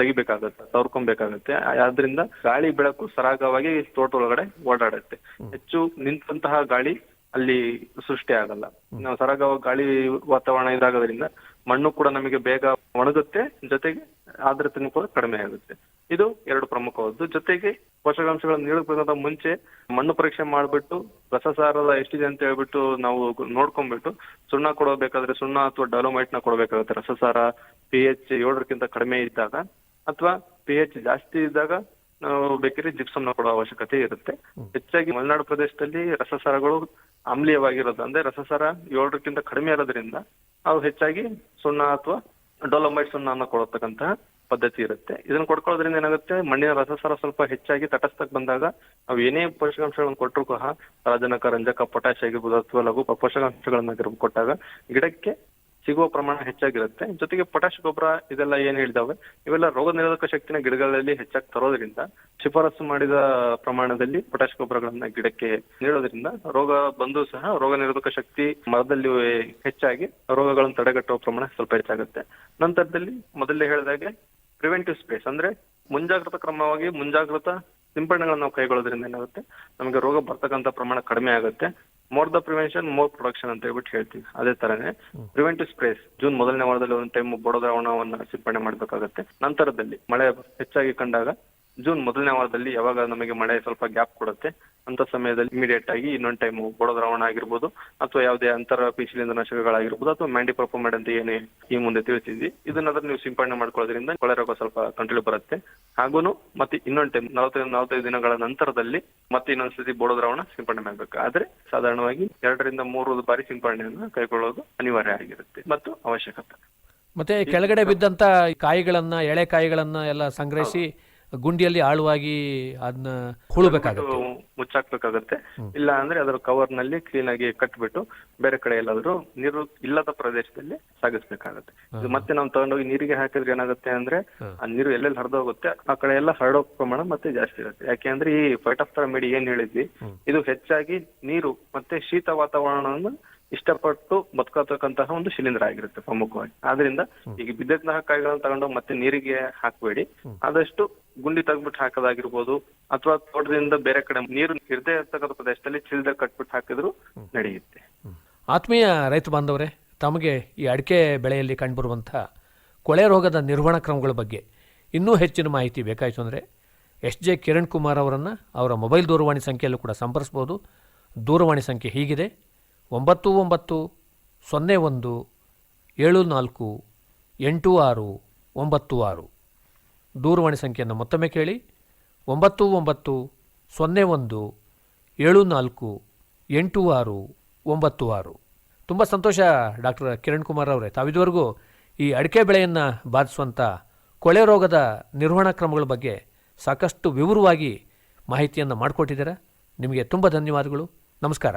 ತೆಗಿಬೇಕಾಗತ್ತೆ ತವರ್ಕೊಬೇಕಾಗತ್ತೆ. ಆದ್ರಿಂದ ಗಾಳಿ ಬೆಳಕು ಸರಾಗವಾಗಿ ತೋಟ ಒಳಗಡೆ ಓಡಾಡುತ್ತೆ ಹೆಚ್ಚು ನಿಂತಹ ಗಾಳಿ ಅಲ್ಲಿ ಸೃಷ್ಟಿ ಆಗಲ್ಲ. ನಾವು ಸರಾಗವಾಗಿ ಗಾಳಿ ವಾತಾವರಣ ಇದಾಗೋದ್ರಿಂದ ಮಣ್ಣು ಕೂಡ ನಮಗೆ ಬೇಗ ಒಣಗುತ್ತೆ, ಜೊತೆಗೆ ಆರ್ದ್ರತೆನೂ ಕೂಡ ಕಡಿಮೆ ಆಗುತ್ತೆ. ಇದು ಎರಡು ಪ್ರಮುಖವಾದ್ದು. ಜೊತೆಗೆ ಪೋಷಕಾಂಶಗಳನ್ನು ನೀಡಬೇಕಾದ ಮುಂಚೆ ಮಣ್ಣು ಪರೀಕ್ಷೆ ಮಾಡ್ಬಿಟ್ಟು ರಸಸಾರದ ಎಷ್ಟಿದೆ ಅಂತ ಹೇಳ್ಬಿಟ್ಟು ನಾವು ನೋಡ್ಕೊಂಡ್ಬಿಟ್ಟು, ಸುಣ್ಣ ಕೊಡಬೇಕಾದ್ರೆ ಸುಣ್ಣ ಅಥವಾ ಡಲೋಮೈಟ್ನ ಕೊಡಬೇಕಾಗುತ್ತೆ ರಸಸಾರ ಪಿ ಎಚ್ ಏಳರಕ್ಕಿಂತ ಕಡಿಮೆ ಇದ್ದಾಗ ಅಥವಾ ಪಿ ಎಚ್ ಜಾಸ್ತಿ ಇದ್ದಾಗ ನಾವು ಬೇಕಿದ್ರೆ ಜಿಪ್ಸಮ್ನ ನ ಕೊಡೋ ಅವಶ್ಯಕತೆ ಇರುತ್ತೆ. ಹೆಚ್ಚಾಗಿ ಮಲೆನಾಡು ಪ್ರದೇಶದಲ್ಲಿ ರಸಸಾರಗಳು ಆಮ್ಲೀಯವಾಗಿರೋದು ಅಂದ್ರೆ ರಸಸಾರ ಏಳರಕ್ಕಿಂತ ಕಡಿಮೆ ಇರೋದ್ರಿಂದ ಅವು ಹೆಚ್ಚಾಗಿ ಸುಣ್ಣ ಅಥವಾ ಡೊಲೊಮೈಟ್ ಸುಣ್ಣನ ಕೊಡತಕ್ಕಂತಹ ಪದ್ಧತಿ ಇರುತ್ತೆ. ಇದನ್ನ ಕೊಡ್ಕೊಳ್ಳೋದ್ರಿಂದ ಏನಾಗುತ್ತೆ? ಮಣ್ಣಿನ ರಸಸಾರ ಸ್ವಲ್ಪ ಹೆಚ್ಚಾಗಿ ತಟಸ್ಥಕ್ ಬಂದಾಗ ನಾವು ಏನೇ ಪೋಷಕಾಂಶಗಳನ್ನ ಕೊಟ್ಟರು ಸಹ ರಾಜನಕ ರಂಜಕ ಪೊಟ್ಯಾಶ್ ಆಗಿರ್ಬೋದು ಅಥವಾ ಲಘು ಪೋಷಕಾಂಶಗಳನ್ನ ಕೊಟ್ಟಾಗ ಗಿಡಕ್ಕೆ ಸಿಗುವ ಪ್ರಮಾಣ ಹೆಚ್ಚಾಗಿರುತ್ತೆ. ಜೊತೆಗೆ ಪೊಟ್ಯಾಶ್ ಗೊಬ್ಬರ ಇದೆಲ್ಲ ಏನ್ ಹೇಳಿದಾವೆ, ಇವೆಲ್ಲ ರೋಗ ನಿರೋಧಕ ಶಕ್ತಿನ ಗಿಡಗಳಲ್ಲಿ ಹೆಚ್ಚಾಗಿ ತರೋದ್ರಿಂದ, ಶಿಫಾರಸು ಮಾಡಿದ ಪ್ರಮಾಣದಲ್ಲಿ ಪೊಟ್ಯಾಶ್ ಗೊಬ್ಬರಗಳನ್ನ ಗಿಡಕ್ಕೆ ನೀಡೋದ್ರಿಂದ ರೋಗ ಬಂದು ಸಹ ರೋಗ ನಿರೋಧಕ ಶಕ್ತಿ ಮರದಲ್ಲಿ ಹೆಚ್ಚಾಗಿ ರೋಗಗಳನ್ನು ತಡೆಗಟ್ಟುವ ಪ್ರಮಾಣ ಸ್ವಲ್ಪ ಹೆಚ್ಚಾಗುತ್ತೆ. ನಂತರದಲ್ಲಿ ಮೊದಲೇ ಹೇಳಿದಾಗೆ ಪ್ರಿವೆಂಟಿವ್ ಸ್ಪೇಸ್ ಅಂದ್ರೆ ಮುಂಜಾಗ್ರತಾ ಕ್ರಮವಾಗಿ ಮುಂಜಾಗ್ರತಾ ಸಿಂಪಡಣೆಗಳನ್ನ ನಾವು ಕೈಗೊಳ್ಳೋದ್ರಿಂದ ಏನಾಗುತ್ತೆ, ನಮಗೆ ರೋಗ ಬರ್ತಕ್ಕಂಥ ಪ್ರಮಾಣ ಕಡಿಮೆ ಆಗುತ್ತೆ. More the prevention more production ಅಂತ ಹೇಳ್ಬಿಟ್ಟು ಹೇಳ್ತೀವಿ. ಅದೇ ತರನೇ ಪ್ರಿವೆಂಟಿವ್ ಸ್ಪ್ರೇಸ್ ಜೂನ್ ಮೊದಲನೇ ವಾರದಲ್ಲಿ ಒಂದು ಟೈಮ್ ಬಡದ್ರಾವಣವನ್ನ ಸಿಂಪಡಣೆ ಮಾಡಬೇಕಾಗುತ್ತೆ. ನಂತರದಲ್ಲಿ ಮಳೆ ಹೆಚ್ಚಾಗಿ ಕಂಡಾಗ ಜೂನ್ ಮೊದಲನೇ ವಾರದಲ್ಲಿ ಯಾವಾಗ ನಮಗೆ ಮಳೆ ಸ್ವಲ್ಪ ಗ್ಯಾಪ್ ಕೊಡುತ್ತೆ ಅಂತ ಸಮಯದಲ್ಲಿ ಇಮಿಡಿಯೇಟ್ ಆಗಿ ಇನ್ನೊಂದು ಟೈಮ್ ಬೊಡ ದ್ರಾವಣ ಆಗಿರ್ಬೋದು ಅಥವಾ ಯಾವುದೇ ಅಂತರ ಪಿಶಿಲಿಂದ ನಾಶಕಗಳಾಗಿರ್ಬೋದು ಅಥವಾ ಮ್ಯಾಂಡಿ ಪರ್ಫಾರ್ಮೆಂಟ್ ಅಂತ ಏನೇ ಈ ಮುಂದೆ ತಿಳಿಸಿದ್ವಿ. ಇದನ್ನಾದ್ರೂ ನೀವು ಸಿಂಪಡಣೆ ಮಾಡ್ಕೊಳ್ಳೋದ್ರಿಂದ ಕೊಳೆ ರೋಗ ಸ್ವಲ್ಪ ಕಂಟ್ರೋಲ್ ಬರುತ್ತೆ. ಹಾಗೂ ಮತ್ತೆ ಇನ್ನೊಂದು ಟೈಮ್ ನಲವತ್ತೈದು ನಲವತ್ತೈದು ದಿನಗಳ ನಂತರದಲ್ಲಿ ಮತ್ತೆ ಇನ್ನೊಂದು ಸತಿ ಬೋಡದ್ರಾವಣ ಸಿಂಪಡಣೆ ಮಾಡಬೇಕು. ಆದ್ರೆ ಸಾಧಾರಣವಾಗಿ ಎರಡರಿಂದ ಮೂರು ಬಾರಿ ಸಿಂಪಡಣೆಯನ್ನು ಕೈಗೊಳ್ಳೋದು ಅನಿವಾರ್ಯ ಆಗಿರುತ್ತೆ ಮತ್ತು ಅವಶ್ಯಕತೆ. ಮತ್ತೆ ಕೆಳಗಡೆ ಬಿದ್ದಂತ ಕಾಯಿಗಳನ್ನ ಎಳೆ ಕಾಯಿಗಳನ್ನ ಎಲ್ಲ ಸಂಗ್ರಹಿಸಿ ಗುಂಡಿಯಲ್ಲಿ ಆಳವಾಗಿ ಅದನ್ನ ಹುಳಬೇಕಾಗುತ್ತೆ. ಮುಚ್ಚಾಕ್ಬೇಕಾಗತ್ತೆ. ಇಲ್ಲ ಅಂದ್ರೆ ಅದರ ಕವರ್ನಲ್ಲಿ ಕ್ಲೀನ್ ಆಗಿ ಕಟ್ಬಿಟ್ಟು ಬೇರೆ ಕಡೆ ಎಲ್ಲಾದ್ರೂ ನೀರು ಇಲ್ಲದ ಪ್ರದೇಶದಲ್ಲಿ ಸಾಗಿಸ್ಬೇಕಾಗತ್ತೆ. ಇದು ಮತ್ತೆ ನಾವು ತಗೊಂಡೋಗಿ ನೀರಿಗೆ ಹಾಕಿದ್ರೆ ಏನಾಗುತ್ತೆ ಅಂದ್ರೆ ಆ ನೀರು ಎಲ್ಲೆಲ್ಲಿ ಹರಿದೋಗುತ್ತೆ ಆ ಕಡೆ ಎಲ್ಲ ಹರಡೋ ಪ್ರಮಾಣ ಮತ್ತೆ ಜಾಸ್ತಿ ಇರುತ್ತೆ. ಯಾಕೆ ಅಂದ್ರೆ ಈ ಫೈಟಾಫ್ತರಾ ಮೇಡಿ ಏನ್ ಹೇಳಿದ್ವಿ ಇದು ಹೆಚ್ಚಾಗಿ ನೀರು ಮತ್ತೆ ಶೀತ ವಾತಾವರಣವನ್ನು ಇಷ್ಟಪಟ್ಟು ಬದುಕತಕ್ಕಂತಹ ಒಂದು ಶಿಲೀಂಧ್ರ ಆಗಿರುತ್ತೆ ಪ್ರಮುಖವಾಗಿ. ಆದ್ರಿಂದ ಈಗ ಬಿದ್ದಂತಹ ಕಾಯಿಗಳನ್ನ ತಗೊಂಡು ಮತ್ತೆ ನೀರಿಗೆ ಹಾಕಬೇಡಿ. ಆದಷ್ಟು ಗುಂಡಿ ತೆಗ್ಬಿಟ್ಟು ಹಾಕೋದಾಗಿರ್ಬೋದು ಅಥವಾ ತೋಟದಿಂದ ಬೇರೆ ಕಡೆ ನೀರು ಇರದೇ ಇರ್ತಕ್ಕಂಥ ಪ್ರದೇಶದಲ್ಲಿ ಚಿಲ್ದ ಕಟ್ಬಿಟ್ಟು ಹಾಕಿದ್ರು ನಡೆಯುತ್ತೆ. ಆತ್ಮೀಯ ರೈತ ಬಾಂಧವರೇ ತಮಗೆ ಈ ಅಡಿಕೆ ಬೆಳೆಯಲ್ಲಿ ಕಂಡುಬರುವಂಥ ಕೊಳೆ ರೋಗದ ನಿರ್ವಹಣಾ ಕ್ರಮಗಳ ಬಗ್ಗೆ ಇನ್ನೂ ಹೆಚ್ಚಿನ ಮಾಹಿತಿ ಬೇಕಾಯಿತು ಅಂದರೆ ಎಸ್ ಜೆ ಕಿರಣ್ ಕುಮಾರ್ ಅವರನ್ನು ಅವರ ಮೊಬೈಲ್ ದೂರವಾಣಿ ಸಂಖ್ಯೆಯಲ್ಲೂ ಕೂಡ ಸಂಪರ್ಸ್ಬೋದು. ದೂರವಾಣಿ ಸಂಖ್ಯೆ ಹೀಗಿದೆ. ಒಂಬತ್ತು ಒಂಬತ್ತು, ಸೊನ್ನೆ ಒಂದು, ಏಳು ನಾಲ್ಕು, ಎಂಟು ಆರು, ಒಂಬತ್ತು ಆರು. ದೂರವಾಣಿ ಸಂಖ್ಯೆಯನ್ನು ಮತ್ತೊಮ್ಮೆ ಕೇಳಿ. ಒಂಬತ್ತು ಒಂಬತ್ತು, ಸೊನ್ನೆ ಒಂದು, ಏಳು ನಾಲ್ಕು, ಎಂಟು ಆರು, ಒಂಬತ್ತು ಆರು. ತುಂಬ ಸಂತೋಷ, ಡಾಕ್ಟರ್ ಕಿರಣ್ ಕುಮಾರ್ ಅವರೇ. ತಾವಿದುವರೆಗೂ ಈ ಅಡಿಕೆ ಬೆಳೆಯನ್ನು ಬಾಧಿಸುವಂಥ ಕೊಳೆ ರೋಗದ ನಿರ್ವಹಣಾ ಕ್ರಮಗಳ ಬಗ್ಗೆ ಸಾಕಷ್ಟು ವಿವರವಾಗಿ ಮಾಹಿತಿಯನ್ನು ಮಾಡಿಕೊಟ್ಟಿದ್ದೀರಾ. ನಿಮಗೆ ತುಂಬ ಧನ್ಯವಾದಗಳು. ನಮಸ್ಕಾರ.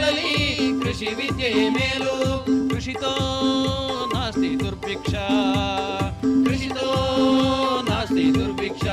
ಬಳಲಿ ಕೃಷಿ ವಿದ್ಯೆಯೇ ಮೇಲು ಕೃಷಿತೋ ನಾಸ್ತಿ ದುರ್ಭಿಕ್ಷ ಕೃಷಿತೋ ನಾಸ್ತಿ ದುರ್ಭಿಕ್ಷ